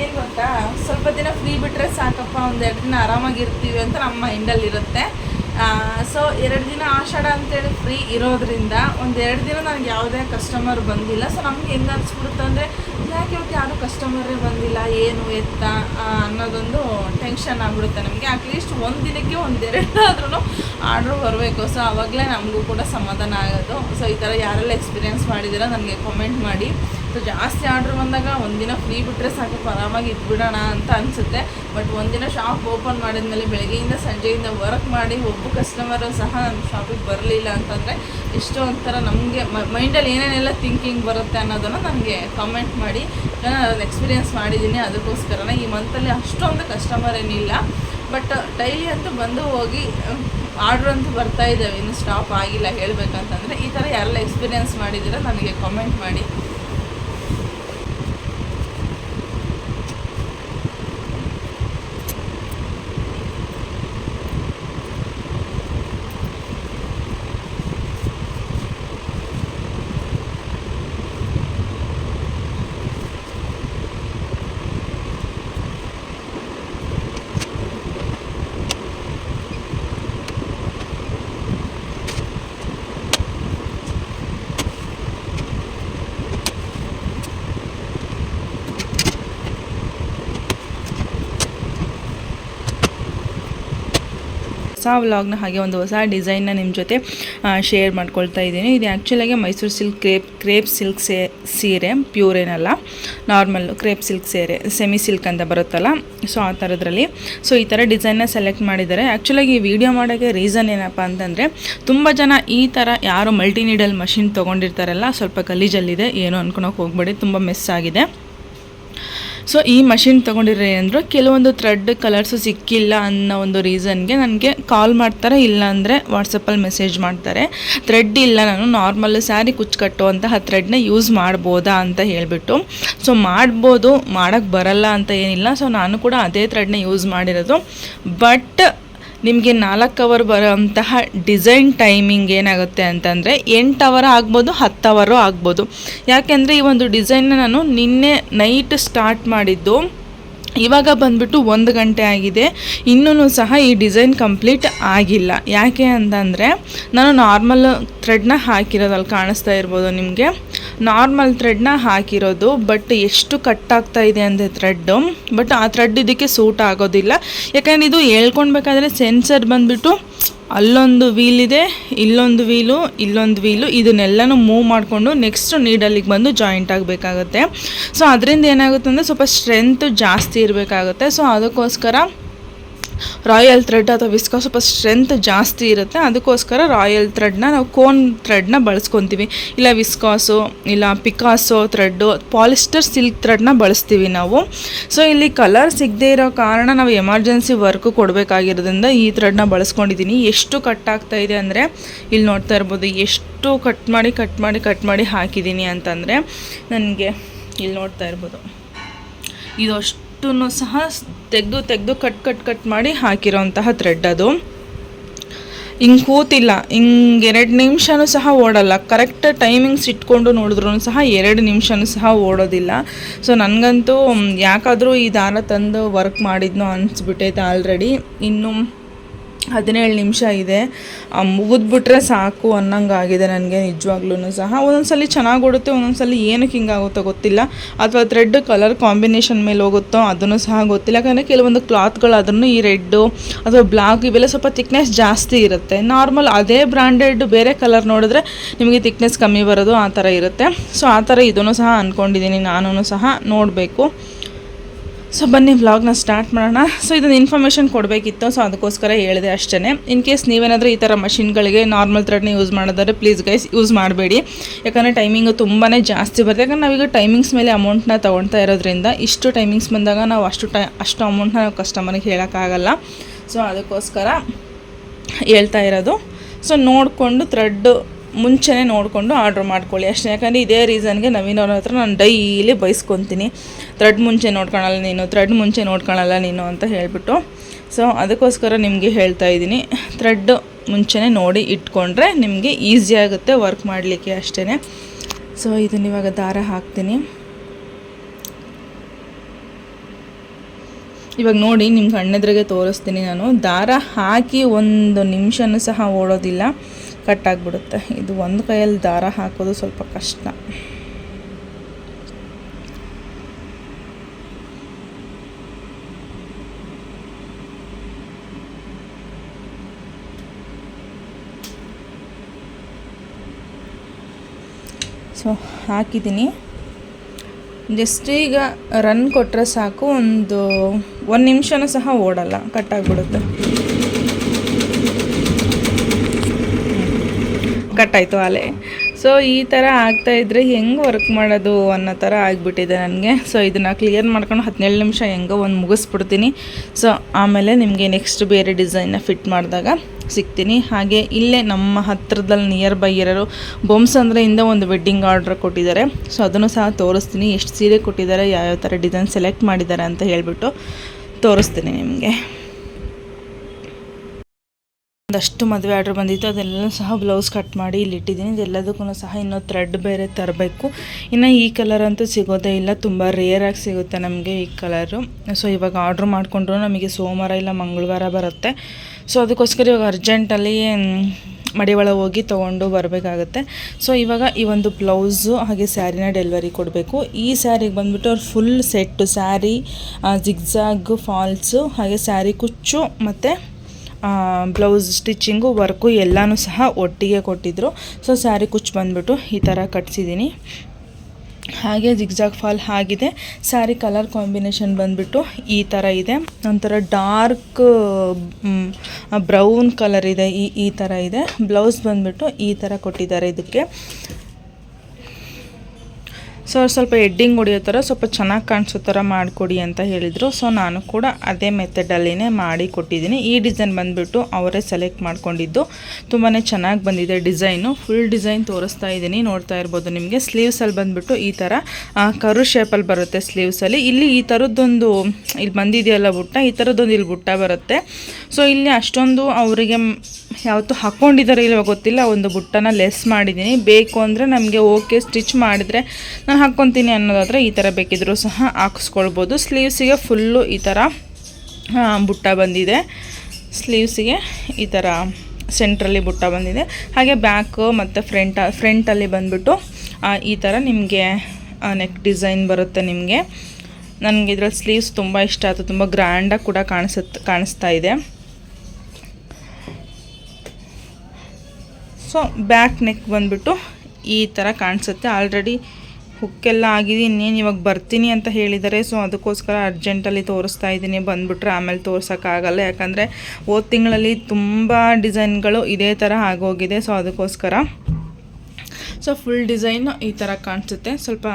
ಏನು ಗೊತ್ತಾ? ಸ್ವಲ್ಪ ದಿನ ಫ್ರೀ ಬಿಟ್ಟರೆ ಸಾಕಪ್ಪ, ಒಂದೆರಡು ದಿನ ಆರಾಮಾಗಿರ್ತೀವಿ ಅಂತ ನಮ್ಮ ಮೈಂಡಲ್ಲಿರುತ್ತೆ ಸೊ ಎರಡು ದಿನ ಆಷಾಢ ಅಂತೇಳಿ ಫ್ರೀ ಇರೋದ್ರಿಂದ ಒಂದು ಎರಡು ದಿನ ನನಗೆ ಯಾವುದೇ ಕಸ್ಟಮರ್ ಬಂದಿಲ್ಲ. ಸೊ ನಮ್ಗೆ ಹೆಂಗೆ ಅನಿಸ್ಬಿಡುತ್ತೆ ಅಂದರೆ, ಯಾಕೆ ಇವತ್ತು ಯಾರೂ ಕಸ್ಟಮರೇ ಬಂದಿಲ್ಲ? ಏನು ಎತ್ತ? ಅನ್ನೋದೊಂದು ಟೆನ್ಷನ್ ಆಗಿಬಿಡುತ್ತೆ ನಮಗೆ. ಅಟ್ಲೀಸ್ಟ್ ಒಂದು ದಿನಕ್ಕೆ ಒಂದೆರಡಾದ್ರೂ ಆರ್ಡ್ರ್ ಬರಬೇಕು. ಸೊ ಆವಾಗಲೇ ನಮಗೂ ಕೂಡ ಸಮಾಧಾನ ಆಗೋದು. ಸೊ ಈ ಥರ ಯಾರೆಲ್ಲ ಎಕ್ಸ್ಪೀರಿಯೆನ್ಸ್ ಮಾಡಿದ್ದೀರಾ, ನನಗೆ ಕಮೆಂಟ್ ಮಾಡಿ. ಸೊ ಜಾಸ್ತಿ ಆರ್ಡ್ರ್ ಬಂದಾಗ ಒಂದಿನ ಫ್ರೀ ಬಿಟ್ಟರೆ ಸಾಕು ಆರಾಮಾಗಿ ಇದ್ಬಿಡೋಣ ಅಂತ ಅನಿಸುತ್ತೆ. ಬಟ್ ಒಂದಿನ ಶಾಪ್ ಓಪನ್ ಮಾಡಿದ್ಮೇಲೆ ಬೆಳಗ್ಗೆಯಿಂದ ಸಂಜೆಯಿಂದ ವರ್ಕ್ ಮಾಡಿ ಒಬ್ಬ ಕಸ್ಟಮರು ಸಹ ನಮ್ಮ ಶಾಪಿಗೆ ಬರಲಿಲ್ಲ ಅಂತಂದರೆ ಎಷ್ಟೋ ಒಂಥರ ನಮಗೆ ಮೈಂಡಲ್ಲಿ ಏನೇನೆಲ್ಲ ಥಿಂಕಿಂಗ್ ಬರುತ್ತೆ ಅನ್ನೋದನ್ನು ನನಗೆ ಕಮೆಂಟ್ ಮಾಡಿ. ನಾನು ಅದನ್ನು ಎಕ್ಸ್ಪೀರಿಯೆನ್ಸ್ ಮಾಡಿದ್ದೀನಿ ಅದಕ್ಕೋಸ್ಕರನೇ ಈ ಮಂತಲ್ಲಿ ಅಷ್ಟೊಂದು ಕಸ್ಟಮರ್ ಏನಿಲ್ಲ. ಬಟ್ ಡೈಲಿ ಅಂತೂ ಬಂದು ಹೋಗಿ ಆರ್ಡ್ರ್ ಅಂತೂ ಬರ್ತಾ ಇದ್ದಾವೆ. ಇನ್ನು ಸ್ಟಾಪ್ ಆಗಿಲ್ಲ ಹೇಳಬೇಕಂತಂದರೆ ಈ ಥರ ಯಾರೆಲ್ಲ ಎಕ್ಸ್ಪೀರಿಯೆನ್ಸ್ ಮಾಡಿದ್ದೀರಾ ನನಗೆ ಕಾಮೆಂಟ್ ಮಾಡಿ. ಹೊಸ ವ್ಲಾಗ್ನ ಹಾಗೆ ಒಂದು ಹೊಸ ಡಿಸೈನ್ನ ನಿಮ್ಮ ಜೊತೆ ಶೇರ್ ಮಾಡ್ಕೊಳ್ತಾ ಇದ್ದೀನಿ. ಇದು ಆ್ಯಕ್ಚುಲಾಗಿ Mysore silk crepe crepe silk say, ಸೀರೆ ಪ್ಯೂರ್ ಏನಲ್ಲ ನಾರ್ಮಲ್ ಕ್ರೇಪ್ ಸಿಲ್ಕ್ ಸೀರೆ ಸೆಮಿ ಸಿಲ್ಕ್ ಅಂತ ಬರುತ್ತಲ್ಲ. ಸೊ ಆ ಥರದ್ರಲ್ಲಿ ಸೊ ಈ ಥರ ಡಿಸೈನ್ನ ಸೆಲೆಕ್ಟ್ ಮಾಡಿದ್ದಾರೆ. ಆ್ಯಕ್ಚುಲಾಗಿ ಈ ವಿಡಿಯೋ ಮಾಡೋಕ್ಕೆ ರೀಸನ್ ಏನಪ್ಪ ಅಂತಂದರೆ, ತುಂಬ ಜನ ಈ ಥರ ಯಾರು ಮಲ್ಟಿ ನೀಡಲ್ ಮಷಿನ್ ತೊಗೊಂಡಿರ್ತಾರಲ್ಲ, ಸ್ವಲ್ಪ ಗಲೀಜಲ್ಲಿದೆ, ಏನು ಅನ್ಕೊಳಕ್ಕೆ ಹೋಗ್ಬೇಡಿ, ತುಂಬ ಮೆಸ್ ಆಗಿದೆ. ಸೊ ಈ ಮಷಿನ್ ತೊಗೊಂಡಿರೋ ಏನಂದ್ರು ಕೆಲವೊಂದು ಥ್ರೆಡ್ ಕಲರ್ಸು ಸಿಕ್ಕಿಲ್ಲ ಅನ್ನೋ ಒಂದು ರೀಸನ್ಗೆ ನನಗೆ ಕಾಲ್ ಮಾಡ್ತಾರೆ ಇಲ್ಲಾಂದರೆ ವಾಟ್ಸಪ್ಪಲ್ಲಿ ಮೆಸೇಜ್ ಮಾಡ್ತಾರೆ. ಥ್ರೆಡ್ ಇಲ್ಲ, ನಾನು ನಾರ್ಮಲ್ ಸ್ಯಾರಿ ಕುಚ್ಚು ಕಟ್ಟುವಂತಹ ಥ್ರೆಡ್ನ ಯೂಸ್ ಮಾಡ್ಬೋದಾ ಅಂತ ಹೇಳಿಬಿಟ್ಟು. ಸೊ ಮಾಡ್ಬೋದು ಮಾಡೋಕ್ಕೆ ಬರಲ್ಲ ಅಂತ ಏನಿಲ್ಲ. ಸೊ ನಾನು ಕೂಡ ಅದೇ ಥ್ರೆಡ್ನ ಯೂಸ್ ಮಾಡಿರೋದು. ಬಟ್ ನಿಮಗೆ ನಾಲ್ಕು ಅವರ್ ಬರೋಂತಹ ಡಿಸೈನ್ ಟೈಮಿಂಗ್ ಏನಾಗುತ್ತೆ ಅಂತಂದರೆ ಎಂಟು ಅವರ್ ಆಗ್ಬೋದು, ಹತ್ತು ಅವರು ಆಗ್ಬೋದು. ಯಾಕೆಂದರೆ ಈ ಒಂದು ಡಿಸೈನ್ನ ನಾನು ನಿನ್ನೆ ನೈಟ್ ಸ್ಟಾರ್ಟ್ ಮಾಡಿದ್ದು. ಇವಾಗ ಬಂದ್ಬಿಟ್ಟು ಒಂದು ಗಂಟೆ ಆಗಿದೆ. ಇನ್ನೂ ಸಹ ಈ ಡಿಸೈನ್ ಕಂಪ್ಲೀಟ್ ಆಗಿಲ್ಲ. ಯಾಕೆ ಅಂತಂದರೆ ನಾನು ನಾರ್ಮಲ್ ಥ್ರೆಡ್ನ ಹಾಕಿರೋದಲ್ಲಿ ಕಾಣಿಸ್ತಾ ಇರ್ಬೋದು ನಿಮಗೆ. ನಾರ್ಮಲ್ ಥ್ರೆಡ್ನ ಹಾಕಿರೋದು ಬಟ್ ಎಷ್ಟು ಕಟ್ ಆಗ್ತಾ ಇದೆ ಅಂದರೆ ಥ್ರೆಡ್ಡು ಬಟ್ ಆ ಥ್ರೆಡ್ ಇದಕ್ಕೆ ಸೂಟ್ ಆಗೋದಿಲ್ಲ. ಯಾಕಂದರೆ ಇದು ಹೇಳ್ಕೊಳ್ಬೇಕಾದ್ರೆ ಸೆನ್ಸರ್ ಬಂದುಬಿಟ್ಟು ಅಲ್ಲೊಂದು ವೀಲ್ ಇದೆ, ಇಲ್ಲೊಂದು ವೀಲು ಇಲ್ಲೊಂದು ವೀಲು ಇದನ್ನೆಲ್ಲನೂ ಮೂವ್ ಮಾಡಿಕೊಂಡು ನೆಕ್ಸ್ಟ್ ನೀಡಲ್ಲಿಗೆ ಬಂದು ಜಾಯಿಂಟ್ ಆಗಬೇಕಾಗುತ್ತೆ. ಸೊ ಅದರಿಂದ ಏನಾಗುತ್ತೆ ಅಂದರೆ ಸ್ವಲ್ಪ ಸ್ಟ್ರೆಂತ್ ಜಾಸ್ತಿ ಇರಬೇಕಾಗುತ್ತೆ. ಸೊ ಅದಕ್ಕೋಸ್ಕರ ರಾಯಲ್ ಥ್ರೆಡ್ ಅಥವಾ ವಿಸ್ಕಾ ಸ್ವಲ್ಪ ಸ್ಟ್ರೆಂತ್ ಜಾಸ್ತಿ ಇರುತ್ತೆ. ಅದಕ್ಕೋಸ್ಕರ ರಾಯಲ್ ಥ್ರೆಡ್ನ ನಾವು ಕೋನ್ ಥ್ರೆಡ್ನ ಬಳಸ್ಕೊತೀವಿ. ಇಲ್ಲ ವಿಸ್ಕಾಸು, ಇಲ್ಲ ಪಿಕಾಸೋ ಥ್ರೆಡ್ಡು, ಪಾಲಿಸ್ಟರ್ ಸಿಲ್ಕ್ ಥ್ರೆಡ್ನ ಬಳಸ್ತೀವಿ ನಾವು. ಸೊ, ಇಲ್ಲಿ ಕಲರ್ ಸಿಗದೇ ಇರೋ ಕಾರಣ ನಾವು ಎಮರ್ಜೆನ್ಸಿ ವರ್ಕ್ ಕೊಡಬೇಕಾಗಿರೋದ್ರಿಂದ ಈ ಥ್ರೆಡ್ನ ಬಳಸ್ಕೊಂಡಿದ್ದೀನಿ ಎಷ್ಟು ಕಟ್ ಆಗ್ತಾ ಇದೆ ಅಂದರೆ, ಇಲ್ಲಿ ನೋಡ್ತಾ ಇರ್ಬೋದು, ಎಷ್ಟು ಕಟ್ ಮಾಡಿ ಕಟ್ ಮಾಡಿ ಕಟ್ ಮಾಡಿ ಹಾಕಿದ್ದೀನಿ ಅಂತಂದರೆ, ನನಗೆ ಇಲ್ಲಿ ನೋಡ್ತಾ ಇರ್ಬೋದು. ಇದು ಅಷ್ಟೂ ಸಹ ತೆಗೆದು ತೆಗೆದು ಕಟ್ ಕಟ್ ಕಟ್ ಮಾಡಿ ಹಾಕಿರೋಂತಹ ಥ್ರೆಡ್ ಅದು. ಹಿಂಗೆ ಕೂತಿಲ್ಲ, ಹಿಂಗೆ ಎರಡು ನಿಮಿಷನೂ ಸಹ ಓಡಲ್ಲ. ಕರೆಕ್ಟ್ ಟೈಮಿಂಗ್ಸ್ ಇಟ್ಕೊಂಡು ನೋಡಿದ್ರು ಸಹ ಎರಡು ನಿಮಿಷನೂ ಸಹ ಓಡೋದಿಲ್ಲ. ಸೊ ನನಗಂತೂ, ಯಾಕಾದರೂ ಈ ದಾರ ತಂದು ವರ್ಕ್ ಮಾಡಿದ್ನೋ ಅನಿಸ್ಬಿಟ್ಟೈತೆ ಆಲ್ರೆಡಿ ಇನ್ನು ಹದಿನೇಳು ನಿಮಿಷ ಇದೆ. ಮುಗಿದ್ಬಿಟ್ರೆ ಸಾಕು ಅನ್ನಂಗಾಗಿದೆ ನನಗೆ ನಿಜವಾಗ್ಲೂ ಸಹ. ಒಂದೊಂದ್ಸಲಿ ಚೆನ್ನಾಗಿ ಓಡುತ್ತೆ, ಒಂದೊಂದ್ಸಲಿ ಏನಕ್ಕೆ ಹಿಂಗಾಗುತ್ತೋ ಗೊತ್ತಿಲ್ಲ. ಅಥವಾ ಥ್ರೆಡ್ ಕಲರ್ ಕಾಂಬಿನೇಷನ್ ಮೇಲೆ ಹೋಗುತ್ತೋ ಅದನ್ನು ಸಹ ಗೊತ್ತಿಲ್ಲ. ಯಾಕಂದರೆ ಕೆಲವೊಂದು ಕ್ಲಾತ್ಗಳು ಅದನ್ನು ಈ ರೆಡ್ಡು ಅಥವಾ ಬ್ಲಾಕ್ ಇವೆಲ್ಲ ಸ್ವಲ್ಪ ತಿಕ್ನೆಸ್ ಜಾಸ್ತಿ ಇರುತ್ತೆ. ನಾರ್ಮಲ್ ಅದೇ ಬ್ರ್ಯಾಂಡೆಡ್ ಬೇರೆ ಕಲರ್ ನೋಡಿದ್ರೆ ನಿಮಗೆ ತಿಕ್ನೆಸ್ ಕಮ್ಮಿ ಬರೋದು ಆ ಥರ ಇರುತ್ತೆ. ಸೊ ಆ ಥರ ಇದನ್ನು ಸಹ ಅಂದ್ಕೊಂಡಿದ್ದೀನಿ ನಾನು ಸಹ ನೋಡಬೇಕು. ಸೊ ಬನ್ನಿ ವ್ಲಾಗ್ನ ಸ್ಟಾರ್ಟ್ ಮಾಡೋಣ. ಸೊ ಇದನ್ನು ಇನ್ಫಾರ್ಮೇಷನ್ ಕೊಡಬೇಕಿತ್ತು. ಸೊ ಅದಕ್ಕೋಸ್ಕರ ಹೇಳಿದೆ ಅಷ್ಟೇ ಇನ್ ಕೇಸ್ ನೀವೇನಾದರೂ ಈ ಥರ ಮಷಿನ್ಗಳಿಗೆ ನಾರ್ಮಲ್ ಥ್ರೆಡ್ನ ಯೂಸ್ ಮಾಡೋದಾದ್ರೆ ಪ್ಲೀಸ್ ಗೈಸ್ ಯೂಸ್ ಮಾಡಬೇಡಿ. ಯಾಕಂದರೆ ಟೈಮಿಂಗು ತುಂಬಾ ಜಾಸ್ತಿ ಬರುತ್ತೆ. ಯಾಕಂದ್ರೆ ನಾವೀಗ ಟೈಮಿಂಗ್ಸ್ ಮೇಲೆ ಅಮೌಂಟ್ನ ತೊಗೊಳ್ತಾ ಇರೋದ್ರಿಂದ ಇಷ್ಟು ಟೈಮಿಂಗ್ಸ್ ಬಂದಾಗ ನಾವು ಅಷ್ಟು ಟೈ ಅಷ್ಟು ಅಮೌಂಟ್ನ ನಾವು ಕಸ್ಟಮರ್ಗೆ ಹೇಳೋಕ್ಕಾಗಲ್ಲ ಸೊ ಅದಕ್ಕೋಸ್ಕರ ಹೇಳ್ತಾ ಇರೋದು. ಸೊ ನೋಡಿಕೊಂಡು ಥ್ರೆಡ್ ಮುಂಚೆನೇ ನೋಡಿಕೊಂಡು ಆರ್ಡ್ರ್ ಮಾಡ್ಕೊಳ್ಳಿ. ಅಷ್ಟೇ, ಯಾಕಂದರೆ ಇದೇ ರೀಸನ್ಗೆ ನವೀನ್ ಅವ್ರ ಹತ್ರ ನಾನು ಡೈಲಿ ಬೈಸ್ಕೊತೀನಿ. ಥ್ರೆಡ್ ಮುಂಚೆ ನೋಡ್ಕೊಳಲ್ಲ ನೀನು, ಥ್ರೆಡ್ ಮುಂಚೆ ನೋಡ್ಕೊಳಲ್ಲ ನೀನು ಅಂತ ಹೇಳಿಬಿಟ್ಟು. ಸೊ, ಅದಕ್ಕೋಸ್ಕರ ನಿಮಗೆ ಹೇಳ್ತಾ ಇದ್ದೀನಿ. ಥ್ರೆಡ್ ಮುಂಚೆನೇ ನೋಡಿ ಇಟ್ಕೊಂಡ್ರೆ ನಿಮಗೆ ಈಸಿ ಆಗುತ್ತೆ ವರ್ಕ್ ಮಾಡಲಿಕ್ಕೆ ಅಷ್ಟೇ ಸೊ, ಇದನ್ನ ಇವಾಗ ದಾರ ಹಾಕ್ತೀನಿ. ಇವಾಗ ನೋಡಿ, ನಿಮ್ಗೆ ಅಣ್ಣದ್ರಿಗೆ ತೋರಿಸ್ತೀನಿ ನಾನು. ದಾರ ಹಾಕಿ ಒಂದು ನಿಮಿಷನೂ ಸಹ ಓಡೋದಿಲ್ಲ. ಕಟ್ಟಾಗ್ಬಿಡುತ್ತೆ. ಇದು ಒಂದು ಕೈಯಲ್ಲಿ ದಾರ ಹಾಕೋದು ಸ್ವಲ್ಪ ಕಷ್ಟ. ಸೊ ಹಾಕಿದ್ದೀನಿ. ಜಸ್ಟ್ ಈಗ ರನ್ ಕೊಟ್ಟರೆ ಸಾಕು, ಒಂದು ಒಂದು ನಿಮಿಷನೂ ಸಹ ಓಡಲ್ಲ. ಕಟ್ಟಾಗ್ಬಿಡುತ್ತೆ ಕಟ್ಟಾಯಿತು ಅಲೆ ಸೊ ಈ ಥರ ಆಗ್ತಾಯಿದ್ರೆ ಹೆಂಗೆ ವರ್ಕ್ ಮಾಡೋದು ಅನ್ನೋ ಥರ ಆಗಿಬಿಟ್ಟಿದೆ ನನಗೆ. ಸೊ ಇದನ್ನು ಕ್ಲಿಯರ್ ಮಾಡ್ಕೊಂಡು ಹದಿನೇಳು ನಿಮಿಷ ಹೆಂಗೋ ಒಂದು ಮುಗಿಸ್ಬಿಡ್ತೀನಿ. ಸೊ ಆಮೇಲೆ ನಿಮಗೆ ನೆಕ್ಸ್ಟ್ ಬೇರೆ ಡಿಸೈನ್ನ ಫಿಟ್ ಮಾಡಿದಾಗ ಸಿಗ್ತೀನಿ. ಹಾಗೆ ಇಲ್ಲೇ ನಮ್ಮ ಹತ್ರದಲ್ಲಿ ನಿಯರ್ ಬೈ ಇರೋರು ಬೊಮ್ಸ್ ಅಂದರೆ ಇಂದ ಒಂದು ವೆಡ್ಡಿಂಗ್ ಆರ್ಡ್ರ್ ಕೊಟ್ಟಿದ್ದಾರೆ. ಸೊ ಅದನ್ನು ಸಹ ತೋರಿಸ್ತೀನಿ. ಎಷ್ಟು ಸೀರೆ ಕೊಟ್ಟಿದ್ದಾರೆ, ಯಾವ್ಯಾವ ಥರ ಡಿಸೈನ್ ಸೆಲೆಕ್ಟ್ ಮಾಡಿದ್ದಾರೆ ಅಂತ ಹೇಳಿಬಿಟ್ಟು ತೋರಿಸ್ತೀನಿ ನಿಮಗೆ. ಒಂದಷ್ಟು ಮದುವೆ ಆರ್ಡ್ರ್ ಬಂದಿತ್ತು. ಅದೆಲ್ಲ ಸಹ ಬ್ಲೌಸ್ ಕಟ್ ಮಾಡಿ ಇಲ್ಲಿ ಇಟ್ಟಿದ್ದೀನಿ. ಇದೆಲ್ಲದಕ್ಕೂ ಸಹ ಇನ್ನೂ ಥ್ರೆಡ್ ಬೇರೆ ತರಬೇಕು. ಇನ್ನು ಈ ಕಲರ್ ಅಂತೂ ಸಿಗೋದೇ ಇಲ್ಲ. ತುಂಬ ರೇರಾಗಿ ಸಿಗುತ್ತೆ ನಮಗೆ ಈ ಕಲರು ಸೊ ಇವಾಗ ಆರ್ಡ್ರ್ ಮಾಡಿಕೊಂಡ್ರು ನಮಗೆ ಸೋಮವಾರ ಇಲ್ಲ ಮಂಗಳವಾರ ಬರುತ್ತೆ. ಸೊ ಅದಕ್ಕೋಸ್ಕರ ಇವಾಗ ಅರ್ಜೆಂಟಲ್ಲಿ ಮಡಿವಾಳ ಹೋಗಿ ತೊಗೊಂಡು ಬರಬೇಕಾಗತ್ತೆ. ಸೊ ಇವಾಗ ಈ ಒಂದು ಬ್ಲೌಸು ಹಾಗೆ ಸ್ಯಾರಿನ ಡೆಲಿವರಿ ಕೊಡಬೇಕು. ಈ ಸ್ಯಾರಿಗೆ ಬಂದುಬಿಟ್ಟು ಅವ್ರು full set sari zigzag falls ಹಾಗೆ ಸ್ಯಾರಿ ಕುಚ್ಚು ಮತ್ತು ಬ್ಲೌಸ್ ಸ್ಟಿಚ್ಚಿಂಗು ವರ್ಕು ಎಲ್ಲನೂ ಸಹ ಒಟ್ಟಿಗೆ ಕೊಟ್ಟಿದ್ದರು ಸೊ ಸ್ಯಾರಿ ಕುಚ್ಚು ಬಂದುಬಿಟ್ಟು ಈ ಥರ ಕಟ್ಸಿದ್ದೀನಿ ಹಾಗೆ ಜಿಗ್ಜಾಗ್ ಫಾಲ್ ಆಗಿದೆ. ಸ್ಯಾರಿ ಕಲರ್ ಕಾಂಬಿನೇಷನ್ ಬಂದುಬಿಟ್ಟು ಈ ಥರ ಇದೆ. ಒಂಥರ ಡಾರ್ಕ್ ಬ್ರೌನ್ ಕಲರ್ ಇದೆ ಈ ಈ ಥರ ಇದೆ. ಬ್ಲೌಸ್ ಬಂದುಬಿಟ್ಟು ಈ ಥರ ಕೊಟ್ಟಿದ್ದಾರೆ ಇದಕ್ಕೆ. ಸೊ ಸ್ವಲ್ಪ ಎಡ್ಡಿಂಗ್ ಹೊಡಿಯೋ ಥರ ಸ್ವಲ್ಪ ಚೆನ್ನಾಗಿ ಕಾಣಿಸೋ ಥರ ಮಾಡಿಕೊಡಿ ಅಂತ ಹೇಳಿದರು. ಸೊ ನಾನು ಕೂಡ ಅದೇ ಮೆಥಡಲ್ಲಿನೇ ಮಾಡಿ ಕೊಟ್ಟಿದ್ದೀನಿ. ಈ ಡಿಸೈನ್ ಬಂದುಬಿಟ್ಟು ಅವರೇ ಸೆಲೆಕ್ಟ್ ಮಾಡ್ಕೊಂಡಿದ್ದು. ತುಂಬಾ ಚೆನ್ನಾಗಿ ಬಂದಿದೆ ಡಿಸೈನು. ಫುಲ್ ಡಿಸೈನ್ ತೋರಿಸ್ತಾ ಇದ್ದೀನಿ. ನೋಡ್ತಾ ಇರ್ಬೋದು ನಿಮಗೆ. ಸ್ಲೀವ್ಸಲ್ಲಿ ಬಂದುಬಿಟ್ಟು ಈ ಥರ ಕರು ಶೇಪಲ್ಲಿ ಬರುತ್ತೆ ಸ್ಲೀವ್ಸಲ್ಲಿ ಇಲ್ಲಿ ಈ ಥರದ್ದೊಂದು, ಇಲ್ಲಿ ಬಂದಿದೆಯಲ್ಲ ಬುಟ್ಟ, ಈ ಥರದ್ದೊಂದು ಇಲ್ಲಿ ಬುಟ್ಟ ಬರುತ್ತೆ. ಸೊ ಇಲ್ಲಿ ಅಷ್ಟೊಂದು ಅವರಿಗೆ ಯಾವತ್ತೂ ಹಾಕ್ಕೊಂಡಿದ್ದಾರೆ ಇಲ್ವ ಗೊತ್ತಿಲ್ಲ, ಒಂದು ಬುಟ್ಟನ ಲೆಸ್ ಮಾಡಿದ್ದೀನಿ. ಬೇಕು ಅಂದರೆ ನಮಗೆ ಓಕೆ ಸ್ಟಿಚ್ ಮಾಡಿದರೆ ನಾನು ಹಾಕ್ಕೊತೀನಿ ಅನ್ನೋದಾದರೆ ಈ ಥರ ಬೇಕಿದ್ರೂ ಸಹ ಹಾಕಿಸ್ಕೊಳ್ಬೋದು. ಸ್ಲೀವ್ಸಿಗೆ ಫುಲ್ಲು ಈ ಥರ ಬುಟ್ಟ ಬಂದಿದೆ. ಸ್ಲೀವ್ಸಿಗೆ ಈ ಥರ ಸೆಂಟ್ರಲ್ಲಿ ಬುಟ್ಟ ಬಂದಿದೆ. ಹಾಗೆ ಬ್ಯಾಕು ಮತ್ತು ಫ್ರಂಟ, ಫ್ರಂಟಲ್ಲಿ ಬಂದುಬಿಟ್ಟು ಈ ಥರ ನಿಮಗೆ ನೆಕ್ ಡಿಸೈನ್ ಬರುತ್ತೆ ನಿಮಗೆ. ನನಗೆ ಇದರಲ್ಲಿ ಸ್ಲೀವ್ಸ್ ತುಂಬ ಇಷ್ಟ ಆಯಿತು ತುಂಬ ಗ್ರ್ಯಾಂಡಾಗಿ ಕೂಡ ಕಾಣಿಸುತ್ತೆ ಕಾಣಿಸ್ತಾ ಇದೆ. ಸೊ ಬ್ಯಾಕ್ ನೆಕ್ ಬಂದುಬಿಟ್ಟು ಈ ಥರ ಕಾಣಿಸುತ್ತೆ. ಆಲ್ರೆಡಿ ಹುಕ್ಕೆಲ್ಲ ಆಗಿದೆ, ಇನ್ನೇನು ಇವಾಗ ಬರ್ತೀನಿ ಅಂತ ಹೇಳಿದ್ದಾರೆ ಸೊ, ಅದಕ್ಕೋಸ್ಕರ ಅರ್ಜೆಂಟಲ್ಲಿ ತೋರಿಸ್ತಾ ಇದ್ದೀನಿ. ಬಂದುಬಿಟ್ರೆ ಆಮೇಲೆ ತೋರ್ಸೋಕ್ಕಾಗಲ್ಲ ಯಾಕಂದರೆ ಹೋದ ತಿಂಗಳಲ್ಲಿ ತುಂಬ ಡಿಸೈನ್ಗಳು ಇದೇ ಥರ ಆಗೋಗಿದೆ. ಸೊ, ಅದಕ್ಕೋಸ್ಕರ ಸೊ ಫುಲ್ ಡಿಸೈನ್ ಈ ಥರ ಕಾಣಿಸುತ್ತೆ. ಸ್ವಲ್ಪ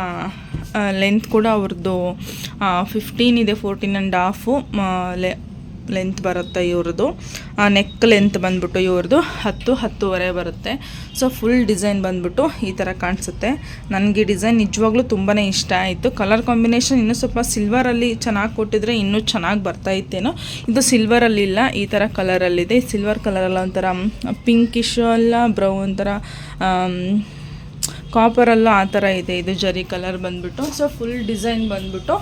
ಲೆಂತ್ ಕೂಡ ಅವ್ರದ್ದು ಫಿಫ್ಟೀನ್ ಇದೆ ಫೋರ್ಟೀನ್ ಆ್ಯಂಡ್ ಹಾಫು ಲೆ ಲೆಂತ್ ಬರುತ್ತೆ ಇವ್ರದ್ದು. ನೆಕ್ ಲೆಂತ್ ಬಂದ್ಬಿಟ್ಟು ಇವ್ರದ್ದು ಹತ್ತು, ಹತ್ತುವರೆ ಬರುತ್ತೆ. ಸೊ ಫುಲ್ ಡಿಸೈನ್ ಬಂದ್ಬಿಟ್ಟು ಈ ಥರ ಕಾಣಿಸುತ್ತೆ. ನನಗೆ ಡಿಸೈನ್ ನಿಜವಾಗ್ಲೂ ತುಂಬಾ ಇಷ್ಟ ಆಯಿತು. ಕಲರ್ ಕಾಂಬಿನೇಷನ್ ಇನ್ನೂ ಸ್ವಲ್ಪ ಸಿಲ್ವರಲ್ಲಿ ಚೆನ್ನಾಗಿ ಕೊಟ್ಟಿದ್ರೆ ಇನ್ನೂ ಚೆನ್ನಾಗಿ ಬರ್ತಾ ಇತ್ತೇನೋ. ಇದು ಸಿಲ್ವರಲ್ಲಿ ಇಲ್ಲ, ಈ ಥರ ಕಲರಲ್ಲಿದೆ ಸಿಲ್ವರ್ ಕಲರಲ್ಲ ಒಂಥರ ಪಿಂಕಿಶ್ ಅಲ್ಲ ಬ್ರೌನ್ ಒಂಥರ ಕಾಪರಲ್ಲೂ ಆ ಥರ ಇದೆ. ಇದು ಜರಿ ಕಲರ್ ಬಂದ್ಬಿಟ್ಟು. ಸೊ ಫುಲ್ ಡಿಸೈನ್ ಬಂದ್ಬಿಟ್ಟು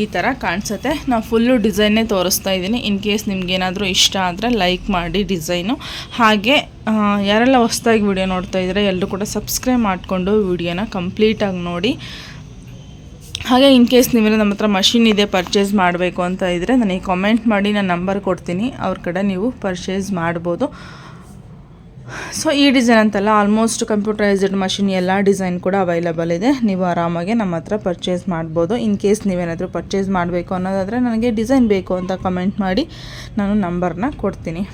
ಈ ಥರ ಕಾಣಿಸುತ್ತೆ. ನಾವು ಫುಲ್ಲು ಡಿಸೈನ್ನೇ ತೋರಿಸ್ತಾ ಇದ್ದೀನಿ. ಇನ್ ಕೇಸ್ ನಿಮ್ಗೇನಾದರೂ ಇಷ್ಟ ಆದರೆ ಲೈಕ್ ಮಾಡಿ ಡಿಸೈನು ಹಾಗೆ ಯಾರೆಲ್ಲ ಹೊಸ್ದಾಗಿ ವಿಡಿಯೋ ನೋಡ್ತಾ ಇದ್ದಾರೆ ಎಲ್ಲರೂ ಕೂಡ ಸಬ್ಸ್ಕ್ರೈಬ್ ಮಾಡಿಕೊಂಡು ವಿಡಿಯೋನ ಕಂಪ್ಲೀಟಾಗಿ ನೋಡಿ. ಹಾಗೆ ಇನ್ ಕೇಸ್ ನೀವೇನೋ ನಮ್ಮ ಹತ್ರ ಮಷಿನ್ ಇದೆ ಪರ್ಚೇಸ್ ಮಾಡಬೇಕು ಅಂತ ಇದ್ದರೆ ನನಗೆ ಕಾಮೆಂಟ್ ಮಾಡಿ, ನಾನು ನಂಬರ್ ಕೊಡ್ತೀನಿ. ಅವ್ರ ಕಡೆ ನೀವು ಪರ್ಚೇಸ್ ಮಾಡ್ಬೋದು. ಸೊ ಈ ಡಿಸೈನ್ ಅಂತಲ್ಲ ಆಲ್ಮೋಸ್ಟ್ ಕಂಪ್ಯೂಟರೈಸ್ಡ್ ಮಷಿನ್ ಎಲ್ಲ ಡಿಸೈನ್ ಕೂಡ ಅವೈಲಬಲ್ ಇದೆ. ನೀವು ಆರಾಮಾಗಿ ನಮ್ಮ ಹತ್ರ ಪರ್ಚೇಸ್ ಮಾಡ್ಬೋದು. ಇನ್ ಕೇಸ್ ನೀವೇನಾದರೂ ಪರ್ಚೇಸ್ ಮಾಡಬೇಕು ಅನ್ನೋದಾದರೆ ನನಗೆ ಡಿಸೈನ್ ಬೇಕು ಅಂತ ಕಮೆಂಟ್ ಮಾಡಿ ನಾನು ನಂಬರ್ನ ಕೊಡ್ತೀನಿ.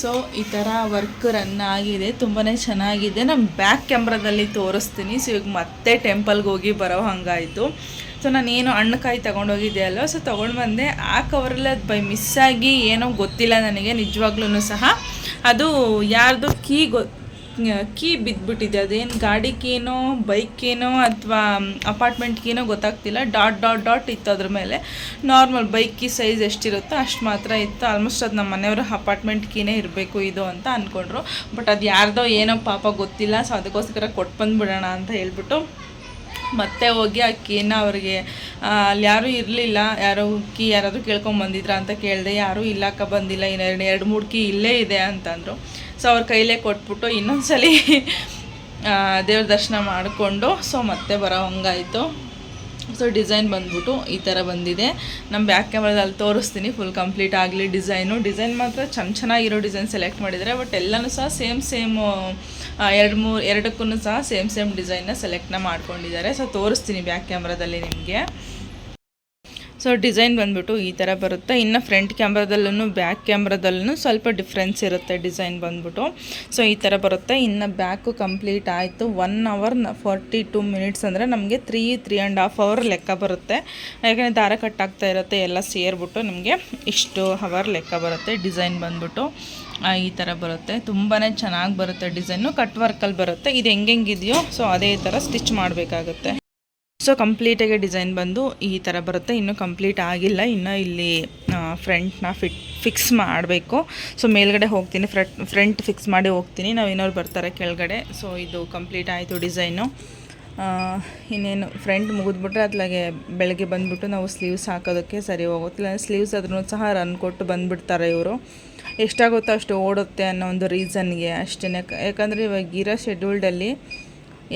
ಸೊ ಈ ಥರ ವರ್ಕ್ ರನ್ ಆಗಿದೆ. ತುಂಬಾ ಚೆನ್ನಾಗಿದೆ. ನಾನು ಬ್ಯಾಕ್ ಕ್ಯಾಮ್ರಾದಲ್ಲಿ ತೋರಿಸ್ತೀನಿ. ಸೊ ಈಗ ಮತ್ತೆ ಟೆಂಪಲ್ಗೆ ಹೋಗಿ ಬರೋ ಹಂಗಾಯಿತು. ಸೊ ನಾನೇನು ಹಣ್ಣುಕಾಯಿ ತೊಗೊಂಡೋಗಿದ್ದೆ ಅಲ್ವ? ಸೊ ತೊಗೊಂಡು ಬಂದೆ ಆ ಕವರಲ್ಲಿ ಅದು ಬೈ ಮಿಸ್ಸಾಗಿ ಏನೋ ಗೊತ್ತಿಲ್ಲ ನನಗೆ ನಿಜವಾಗ್ಲೂ ಸಹ. ಅದು ಯಾರ್ದು ಕೀ ಗೊ ಕೀ ಬಿದ್ದುಬಿಟ್ಟಿದೆ ಅದೇನು ಗಾಡಿ ಕೀನೋ ಬೈಕ್ ಅಥವಾ ಅಪಾರ್ಟ್ಮೆಂಟ್ ಕೀನೋ ಗೊತ್ತಾಗ್ತಿಲ್ಲ. ಡಾಟ್ ಡಾಟ್ ಡಾಟ್ ಇತ್ತು ಅದ್ರ ಮೇಲೆ. ನಾರ್ಮಲ್ ಬೈಕ್ ಕೀ ಸೈಜ್ ಎಷ್ಟಿರುತ್ತೋ ಅಷ್ಟು ಮಾತ್ರ ಇತ್ತು. ಆಲ್ಮೋಸ್ಟ್ ಅದು ನಮ್ಮ ಮನೆಯವರು ಅಪಾರ್ಟ್ಮೆಂಟ್ ಕೀನೇ ಇರಬೇಕು ಇದು ಅಂತ ಅಂದ್ಕೊಂಡ್ರು ಬಟ್ ಅದು ಯಾರ್ದೋ ಏನೋ ಪಾಪ ಗೊತ್ತಿಲ್ಲ. ಸೊ ಅದಕ್ಕೋಸ್ಕರ ಕೊಟ್ಟು ಬಂದುಬಿಡೋಣ ಅಂತ ಹೇಳ್ಬಿಟ್ಟು ಮತ್ತೆ ಹೋಗಿ ಆ ಕೀನ ಅವ್ರಿಗೆ ಅಲ್ಲಿ ಯಾರೂ ಇರಲಿಲ್ಲ, ಯಾರೋ ಕೀ ಯಾರಾದರೂ ಕೇಳ್ಕೊಂಬಂದಿದ್ರಾ ಅಂತ ಕೇಳಿದೆ, ಯಾರೂ ಇಲ್ಲಕ್ಕ ಬಂದಿಲ್ಲ ಇನ್ನೆರಡು ಎರಡು ಮೂರು ಕೀ ಇಲ್ಲೇ ಇದೆ ಅಂತಂದರು. ಸೊ ಅವ್ರ ಕೈಲೇ ಕೊಟ್ಬಿಟ್ಟು ಇನ್ನೊಂದ್ಸಲಿ ಸಲ ದೇವ್ರ ದರ್ಶನ ಮಾಡಿಕೊಂಡು ಸೊ ಮತ್ತೆ ಬರೋ ಹಂಗಾಯಿತು. ಸೊ ಡಿಸೈನ್ ಬಂದ್ಬಿಟ್ಟು ಈ ಥರ ಬಂದಿದೆ. ನಮ್ಮ ಬ್ಯಾಕ್ ಕ್ಯಾಮ್ರಾದಲ್ಲಿ ತೋರಿಸ್ತೀನಿ. ಫುಲ್ ಕಂಪ್ಲೀಟ್ ಆಗಲಿ ಡಿಸೈನು. ಡಿಸೈನ್ ಮಾತ್ರ ಚೆನ್ನ ಚೆನ್ನಾಗಿರೋ ಡಿಸೈನ್ ಸೆಲೆಕ್ಟ್ ಮಾಡಿದರೆ ಬಟ್ ಎಲ್ಲನೂ ಸಹ ಸೇಮ್ ಸೇಮ್ ಎರಡು ಮೂರು ಎರಡಕ್ಕೂ ಸಹ ಸೇಮ್ ಸೇಮ್ ಡಿಸೈನ್ನ ಸೆಲೆಕ್ಟ್ನ ಮಾಡ್ಕೊಂಡಿದ್ದಾರೆ. ಸೊ ತೋರಿಸ್ತೀನಿ ಬ್ಯಾಕ್ ಕ್ಯಾಮ್ರಾದಲ್ಲಿ ನಿಮಗೆ. ಸೊ ಡಿಸೈನ್ ಬಂದ್ಬಿಟ್ಟು ಈ ಥರ ಬರುತ್ತೆ. ಇನ್ನು ಫ್ರಂಟ್ ಕ್ಯಾಮ್ರಾದಲ್ಲೂ ಬ್ಯಾಕ್ ಕ್ಯಾಮ್ರಾದಲ್ಲೂ ಸ್ವಲ್ಪ ಡಿಫ್ರೆನ್ಸ್ ಇರುತ್ತೆ ಡಿಸೈನ್ ಬಂದ್ಬಿಟ್ಟು. ಸೊ ಈ ಥರ ಬರುತ್ತೆ. ಇನ್ನು ಬ್ಯಾಕು ಕಂಪ್ಲೀಟ್ ಆಯಿತು. One hour forty two minutes ಅಂದರೆ ನಮಗೆ three three and half hour ಲೆಕ್ಕ ಬರುತ್ತೆ. ಯಾಕೆಂದರೆ ದಾರ ಕಟ್ ಆಗ್ತಾ ಇರುತ್ತೆ, ಎಲ್ಲ ಸೇರಿಬಿಟ್ಟು ನಮಗೆ ಇಷ್ಟು ಅವರ್ ಲೆಕ್ಕ ಬರುತ್ತೆ ಡಿಸೈನ್ ಬಂದ್ಬಿಟ್ಟು. ಈ ಥರ ಬರುತ್ತೆ. ತುಂಬಾ ಚೆನ್ನಾಗಿ ಬರುತ್ತೆ ಡಿಸೈನು ಕಟ್ ವರ್ಕಲ್ಲಿ ಬರುತ್ತೆ. ಇದು ಹೆಂಗೆಂಗಿದೆಯೋ ಸೊ ಅದೇ ಥರ ಸ್ಟಿಚ್ ಮಾಡಬೇಕಾಗುತ್ತೆ. ಸೊ ಕಂಪ್ಲೀಟಾಗಿ ಡಿಸೈನ್ ಬಂದು ಈ ಥರ ಬರುತ್ತೆ. ಇನ್ನೂ ಕಂಪ್ಲೀಟ್ ಆಗಿಲ್ಲ. ಇನ್ನು ಇಲ್ಲಿ ಫ್ರಂಟ್ನ ಫಿಟ್ ಫಿಕ್ಸ್ ಮಾಡಬೇಕು. ಸೊ ಮೇಲ್ಗಡೆ ಹೋಗ್ತೀನಿ. ಫ್ರಂಟ್ ಫ್ರಂಟ್ ಫಿಕ್ಸ್ ಮಾಡಿ ಹೋಗ್ತೀನಿ. ನಾವು ಇನ್ನೋರು ಬರ್ತಾರೆ ಕೆಳಗಡೆ. ಸೊ ಇದು ಕಂಪ್ಲೀಟ್ ಆಯಿತು ಡಿಸೈನು ಇನ್ನೇನು ಫ್ರಂಟ್ ಮುಗಿದ್ಬಿಟ್ರೆ ಅತ್ಲಾಗೆ ಬೆಳಗ್ಗೆ ಬಂದುಬಿಟ್ಟು ನಾವು ಸ್ಲೀವ್ಸ್ ಹಾಕೋದಕ್ಕೆ ಸರಿ ಹೋಗುತ್ತೆ. ಸ್ಲೀವ್ಸ್ ಆದ್ರೂ ಸಹ ರನ್ ಕೊಟ್ಟು ಬಂದುಬಿಡ್ತಾರೆ ಇವರು. ಎಷ್ಟಾಗುತ್ತೋ ಅಷ್ಟು ಓಡುತ್ತೆ ಅನ್ನೋ ಒಂದು ರೀಸನ್ಗೆ ಅಷ್ಟೇ ಯಾಕಂದರೆ ಇವಾಗ ಇರೋ ಶೆಡ್ಯೂಲ್ಡಲ್ಲಿ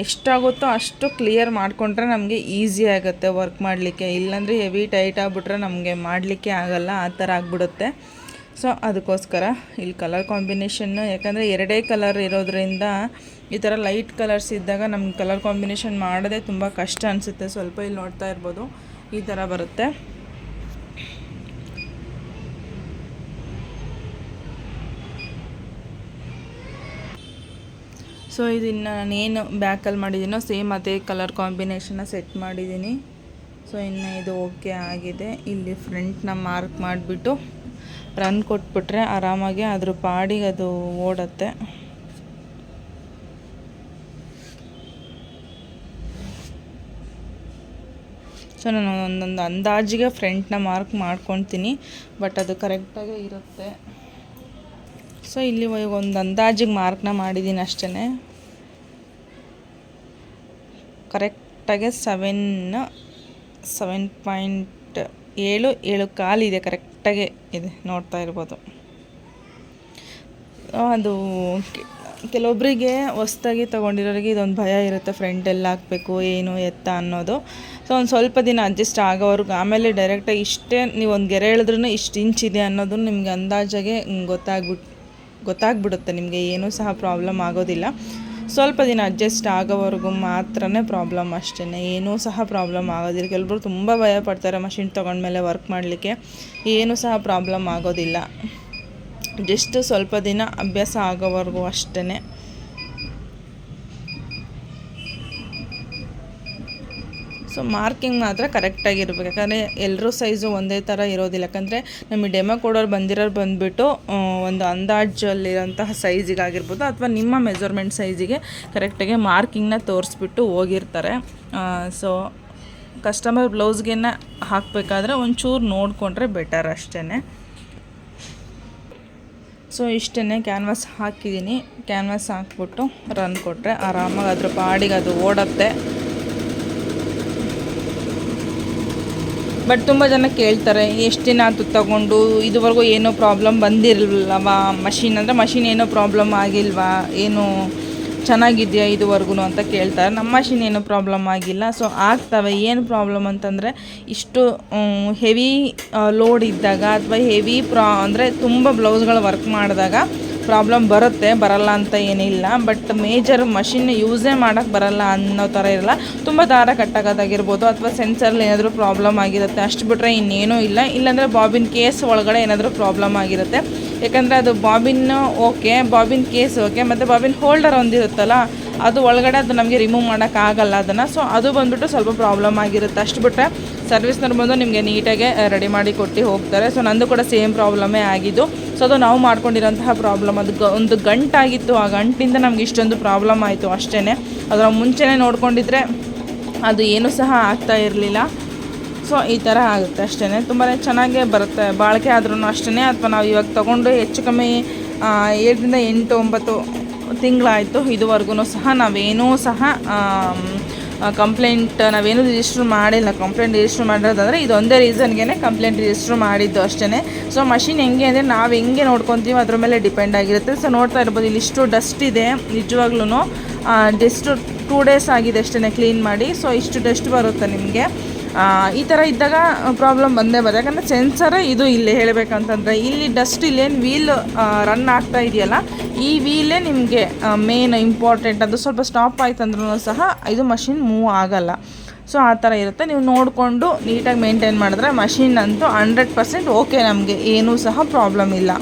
ಎಷ್ಟಾಗುತ್ತೋ ಅಷ್ಟು ಕ್ಲಿಯರ್ ಮಾಡಿಕೊಂಡ್ರೆ ನಮಗೆ ಈಸಿ ಆಗುತ್ತೆ ವರ್ಕ್ ಮಾಡಲಿಕ್ಕೆ. ಇಲ್ಲಾಂದರೆ ಹೆವಿ ಟೈಟ್ ಆಗಿಬಿಟ್ರೆ ನಮಗೆ ಮಾಡಲಿಕ್ಕೆ ಆಗಲ್ಲ, ಆ ಥರ ಆಗಿಬಿಡುತ್ತೆ. ಸೊ ಅದಕ್ಕೋಸ್ಕರ ಇಲ್ಲಿ ಕಲರ್ ಕಾಂಬಿನೇಷನ್ನು ಯಾಕಂದರೆ ಎರಡೇ ಕಲರ್ ಇರೋದ್ರಿಂದ ಈ ಥರ ಲೈಟ್ ಕಲರ್ಸ್ ಇದ್ದಾಗ ನಮ್ಗೆ ಕಲರ್ ಕಾಂಬಿನೇಷನ್ ಮಾಡೋದೇ ತುಂಬ ಕಷ್ಟ ಅನಿಸುತ್ತೆ. ಸ್ವಲ್ಪ ಇಲ್ಲಿ ನೋಡ್ತಾ ಇರ್ಬೋದು, ಈ ಥರ ಬರುತ್ತೆ. ಸೊ ಇದನ್ನು ನಾನೇನು ಬ್ಯಾಕಲ್ಲಿ ಮಾಡಿದ್ದೀನೋ ಸೇಮ್ ಅದೇ ಕಲರ್ ಕಾಂಬಿನೇಷನ್ನ ಸೆಟ್ ಮಾಡಿದ್ದೀನಿ. ಸೊ ಇನ್ನು ಇದು ಓಕೆ ಆಗಿದೆ. ಇಲ್ಲಿ ಫ್ರಂಟ್ನ ಮಾರ್ಕ್ ಮಾಡಿಬಿಟ್ಟು ರನ್ ಕೊಟ್ಬಿಟ್ರೆ ಆರಾಮಾಗಿ ಅದ್ರ ಪಾಡಿಗೆ ಅದು ಓಡತ್ತೆ. ಸೊ ನಾನು ಒಂದೊಂದು ಅಂದಾಜಿಗೆ ಫ್ರಂಟ್ನ ಮಾರ್ಕ್ ಮಾಡ್ಕೊತೀನಿ ಬಟ್ ಅದು ಕರೆಕ್ಟಾಗೇ ಇರುತ್ತೆ. ಸೊ ಇಲ್ಲಿ ಒಂದು ಅಂದಾಜಿಗೆ ಮಾರ್ಕ್ನ ಮಾಡಿದ್ದೀನಿ ಅಷ್ಟೇ ಕರೆಕ್ಟಾಗೆ ಸೆವೆನ್ ಸೆವೆನ್ ಪಾಯಿಂಟ್ ಏಳು ಏಳು ಕಾಲಿದೆ ಕರೆಕ್ಟಾಗೆ ಇದೆ, ನೋಡ್ತಾ ಇರ್ಬೋದು. ಅದು ಕೆಲವೊಬ್ಬರಿಗೆ ಹೊಸ್ದಾಗಿ ತೊಗೊಂಡಿರೋರಿಗೆ ಇದೊಂದು ಭಯ ಇರುತ್ತೆ ಫ್ರೆಂಡ್ ಎಲ್ಲ ಹಾಕಬೇಕು, ಏನು ಎತ್ತ ಅನ್ನೋದು. ಸೊ ಒಂದು ಸ್ವಲ್ಪ ದಿನ ಅಡ್ಜಸ್ಟ್ ಆಗೋವ್ರಿಗೆ, ಆಮೇಲೆ ಡೈರೆಕ್ಟಾಗಿ ಇಷ್ಟೇ ನೀವು ಒಂದು ಗೆರೆ ಎಳೆದ್ರೂ ಇಷ್ಟು ಇಂಚ್ ಇದೆ ಅನ್ನೋದು ನಿಮಗೆ ಅಂದಾಜಾಗೆ ಗೊತ್ತಾಗ್ಬಿಟ್ಟು ಗೊತ್ತಾಗ್ಬಿಡುತ್ತೆ, ನಿಮಗೆ ಏನೂ ಸಹ ಪ್ರಾಬ್ಲಮ್ ಆಗೋದಿಲ್ಲ. ಸ್ವಲ್ಪ ದಿನ ಅಡ್ಜಸ್ಟ್ ಆಗೋವರೆಗೂ ಮಾತ್ರನೇ ಪ್ರಾಬ್ಲಮ್ ಅಷ್ಟೇ ಏನೂ ಸಹ ಪ್ರಾಬ್ಲಮ್ ಆಗೋದಿಲ್ಲ. ಕೆಲವರು ತುಂಬ ಭಯ ಪಡ್ತಾರೆ ಮಷಿನ್ ತೊಗೊಂಡ್ಮೇಲೆ ವರ್ಕ್ ಮಾಡಲಿಕ್ಕೆ. ಏನೂ ಸಹ ಪ್ರಾಬ್ಲಮ್ ಆಗೋದಿಲ್ಲ. ಜಸ್ಟ್ ಸ್ವಲ್ಪ ದಿನ ಅಭ್ಯಾಸ ಆಗೋವರೆಗೂ ಅಷ್ಟೇ ಸೊ ಮಾರ್ಕಿಂಗ್ ಮಾತ್ರ ಕರೆಕ್ಟಾಗಿರ್ಬೇಕು ಯಾಕಂದರೆ ಎಲ್ಲರೂ ಸೈಜು ಒಂದೇ ಥರ ಇರೋದಿಲ್ಲ. ಯಾಕಂದರೆ ನಮಗೆ ಡೆಮೋ ಕೊಡೋರು ಬಂದಿರೋರು ಬಂದುಬಿಟ್ಟು ಒಂದು ಅಂದಾಜಲ್ಲಿರೋಂತಹ ಸೈಜಿಗಾಗಿರ್ಬೋದು ಅಥವಾ ನಿಮ್ಮ ಮೆಜರ್ಮೆಂಟ್ ಸೈಜಿಗೆ ಕರೆಕ್ಟಾಗಿ ಮಾರ್ಕಿಂಗ್ನ ತೋರಿಸ್ಬಿಟ್ಟು ಹೋಗಿರ್ತಾರೆ. ಸೊ ಕಸ್ಟಮರ್ ಬ್ಲೌಸ್ಗೆನ ಹಾಕಬೇಕಾದ್ರೆ ಒಂಚೂರು ನೋಡಿಕೊಂಡ್ರೆ ಬೆಟರ್ ಅಷ್ಟೇ ಸೊ ಇಷ್ಟೇ ಕ್ಯಾನ್ವಾಸ್ ಹಾಕಿದ್ದೀನಿ. ಕ್ಯಾನ್ವಾಸ್ ಹಾಕ್ಬಿಟ್ಟು ರನ್ ಕೊಟ್ಟರೆ ಆರಾಮಾಗಿ ಅದ್ರ ಪಾಡಿಗೆ ಅದು ಓಡತ್ತೆ. ಬಟ್ ತುಂಬ ಜನ ಕೇಳ್ತಾರೆ, ಎಷ್ಟು ದಿನ ಆಯ್ತು ತಗೊಂಡು, ಇದುವರೆಗೂ ಏನೋ ಪ್ರಾಬ್ಲಮ್ ಬಂದಿರಲಿಲ್ಲವಾ? ಮಷಿನ್ ಅಂದರೆ ಮಷಿನ್ ಏನೋ ಪ್ರಾಬ್ಲಮ್ ಆಗಿಲ್ವಾ? ಏನು ಚೆನ್ನಾಗಿದೆಯಾ ಇದುವರೆಗೂ ಅಂತ ಕೇಳ್ತಾರೆ. ನಮ್ಮ ಮಷಿನ್ ಏನೂ ಪ್ರಾಬ್ಲಮ್ ಆಗಿಲ್ಲ. ಸೊ ಆಗ್ತವೆ. ಏನು ಪ್ರಾಬ್ಲಮ್ ಅಂತಂದರೆ, ಇಷ್ಟು ಹೆವಿ ಲೋಡ್ ಇದ್ದಾಗ ಅಥವಾ ಹೆವಿ ಪ್ರಾ ಅಂದರೆ ತುಂಬ ಬ್ಲೌಸ್ಗಳು ವರ್ಕ್ ಮಾಡಿದಾಗ ಪ್ರಾಬ್ಲಮ್ ಬರುತ್ತೆ, ಬರಲ್ಲ ಅಂತ ಏನಿಲ್ಲ. ಬಟ್ ಮೇಜರ್ ಮಷಿನ್ ಯೂಸೇ ಮಾಡೋಕ್ಕೆ ಬರಲ್ಲ ಅನ್ನೋ ಥರ ಇರಲ್ಲ. ತುಂಬ ದಾರ ಕಟ್ಟಾಗೋದಾಗಿರ್ಬೋದು ಅಥವಾ ಸೆನ್ಸರ್ಲಿ ಏನಾದರೂ ಪ್ರಾಬ್ಲಮ್ ಆಗಿರುತ್ತೆ. ಅಷ್ಟು ಬಿಟ್ಟರೆ ಇನ್ನೇನೂ ಇಲ್ಲ. ಇಲ್ಲಾಂದರೆ ಬಾಬಿನ್ ಕೇಸ್ ಒಳಗಡೆ ಏನಾದರೂ ಪ್ರಾಬ್ಲಮ್ ಆಗಿರುತ್ತೆ. ಯಾಕಂದರೆ ಅದು bobbin okay bobbin case okay, ಮತ್ತು ಬಾಬಿನ್ ಹೋಲ್ಡರ್ ಒಂದಿರುತ್ತಲ್ಲ ಅದು ಒಳಗಡೆ ಅದು ನಮಗೆ ರಿಮೂವ್ ಮಾಡೋಕ್ಕಾಗಲ್ಲ ಅದನ್ನು. ಸೊ ಅದು ಬಂದುಬಿಟ್ಟು ಸ್ವಲ್ಪ ಪ್ರಾಬ್ಲಮ್ ಆಗಿರುತ್ತೆ. ಅಷ್ಟು ಬಿಟ್ಟರೆ ಸರ್ವಿಸ್ನವ್ರು ಬಂದು ನಿಮಗೆ ನೀಟಾಗೆ ರೆಡಿ ಮಾಡಿ ಕೊಟ್ಟು ಹೋಗ್ತಾರೆ. ಸೊ ನಂದು ಕೂಡ ಸೇಮ್ ಪ್ರಾಬ್ಲಮೇ ಆಗಿದ್ದು. ಸೊ ಅದು ನಾವು ಮಾಡ್ಕೊಂಡಿರೋಂತಹ ಪ್ರಾಬ್ಲಮ್ ಅದು ಒಂದು ಗಂಟಾಗಿತ್ತು. ಆ ಗಂಟಿಂದ ನಮ್ಗೆ ಇಷ್ಟೊಂದು ಪ್ರಾಬ್ಲಮ್ ಆಯಿತು ಅಷ್ಟೇ ಅದರ ಮುಂಚೆನೇ ನೋಡ್ಕೊಂಡಿದ್ರೆ ಅದು ಏನೂ ಸಹ ಆಗ್ತಾ ಇರಲಿಲ್ಲ. ಸೊ ಈ ಥರ ಆಗುತ್ತೆ ಅಷ್ಟೇ ತುಂಬಾ ಚೆನ್ನಾಗೇ ಬರುತ್ತೆ. ಬಾಳಿಕೆ ಆದ್ರೂ ಅಷ್ಟೇ ಅಥವಾ ನಾವು ಇವಾಗ ತೊಗೊಂಡು ಹೆಚ್ಚು ಕಮ್ಮಿ ಏಳರಿಂದ ಎಂಟು, ಒಂಬತ್ತು ತಿಂಗಳಾಯಿತು, ಇದುವರೆಗೂ ಸಹ ನಾವೇನೂ ಸಹ ಕಂಪ್ಲೇಂಟ್ ನಾವೇನು ರಿಜಿಸ್ಟ್ರ್ ಮಾಡಿಲ್ಲ. ಕಂಪ್ಲೇಂಟ್ ರಿಜಿಸ್ಟ್ರ್ ಮಾಡಿರೋದಂದರೆ ಇದೊಂದೇ ರೀಸನ್ಗೆ ಕಂಪ್ಲೇಂಟ್ ರಿಜಿಸ್ಟ್ರ್ ಮಾಡಿದ್ದು ಅಷ್ಟೇ ಸೊ ಮಷಿನ್ ಹೆಂಗೆ ಅಂದರೆ ನಾವು ಹೆಂಗೆ ನೋಡ್ಕೊತೀವಿ ಅದ್ರ ಮೇಲೆ ಡಿಪೆಂಡ್ ಆಗಿರುತ್ತೆ. ಸೊ ನೋಡ್ತಾ ಇರ್ಬೋದು, ಇಲ್ಲಿ ಇಷ್ಟು ಡಸ್ಟ್ ಇದೆ ನಿಜವಾಗ್ಲೂ ಜಸ್ಟ್ ಟೂ ಡೇಸ್ ಆಗಿದೆ ಅಷ್ಟೇ ಕ್ಲೀನ್ ಮಾಡಿ. ಸೊ ಇಷ್ಟು ಡಸ್ಟ್ ಬರುತ್ತೆ ನಿಮಗೆ. ಈ ಥರ ಇದ್ದಾಗ ಪ್ರಾಬ್ಲಮ್ ಬಂದೇ ಬರುತ್ತೆ. ಯಾಕಂದರೆ ಸೆನ್ಸರೇ ಇದು ಇಲ್ಲಿ ಹೇಳಬೇಕಂತಂದರೆ, ಇಲ್ಲಿ ಡಸ್ಟ್ ಇಲ್ಲೇನು ವೀಲ್ ರನ್ ಆಗ್ತಾ ಇದೆಯಲ್ಲ, ಈ ವೀಲೇ ನಿಮಗೆ ಮೇನ್ ಇಂಪಾರ್ಟೆಂಟ್ ಅದು ಸ್ವಲ್ಪ ಸ್ಟಾಪ್ ಆಯ್ತಂದ್ರೂ ಸಹ ಇದು ಮಷಿನ್ ಮೂವ್ ಆಗಲ್ಲ. ಸೊ ಆ ಥರ ಇರುತ್ತೆ. ನೀವು ನೋಡಿಕೊಂಡು ನೀಟಾಗಿ ಮೇಂಟೈನ್ ಮಾಡಿದ್ರೆ ಮಷಿನ್ ಅಂತೂ ಹಂಡ್ರೆಡ್ ಪರ್ಸೆಂಟ್ ಓಕೆ ನಮಗೆ. ಏನೂ ಸಹ ಪ್ರಾಬ್ಲಮ್ ಇಲ್ಲ.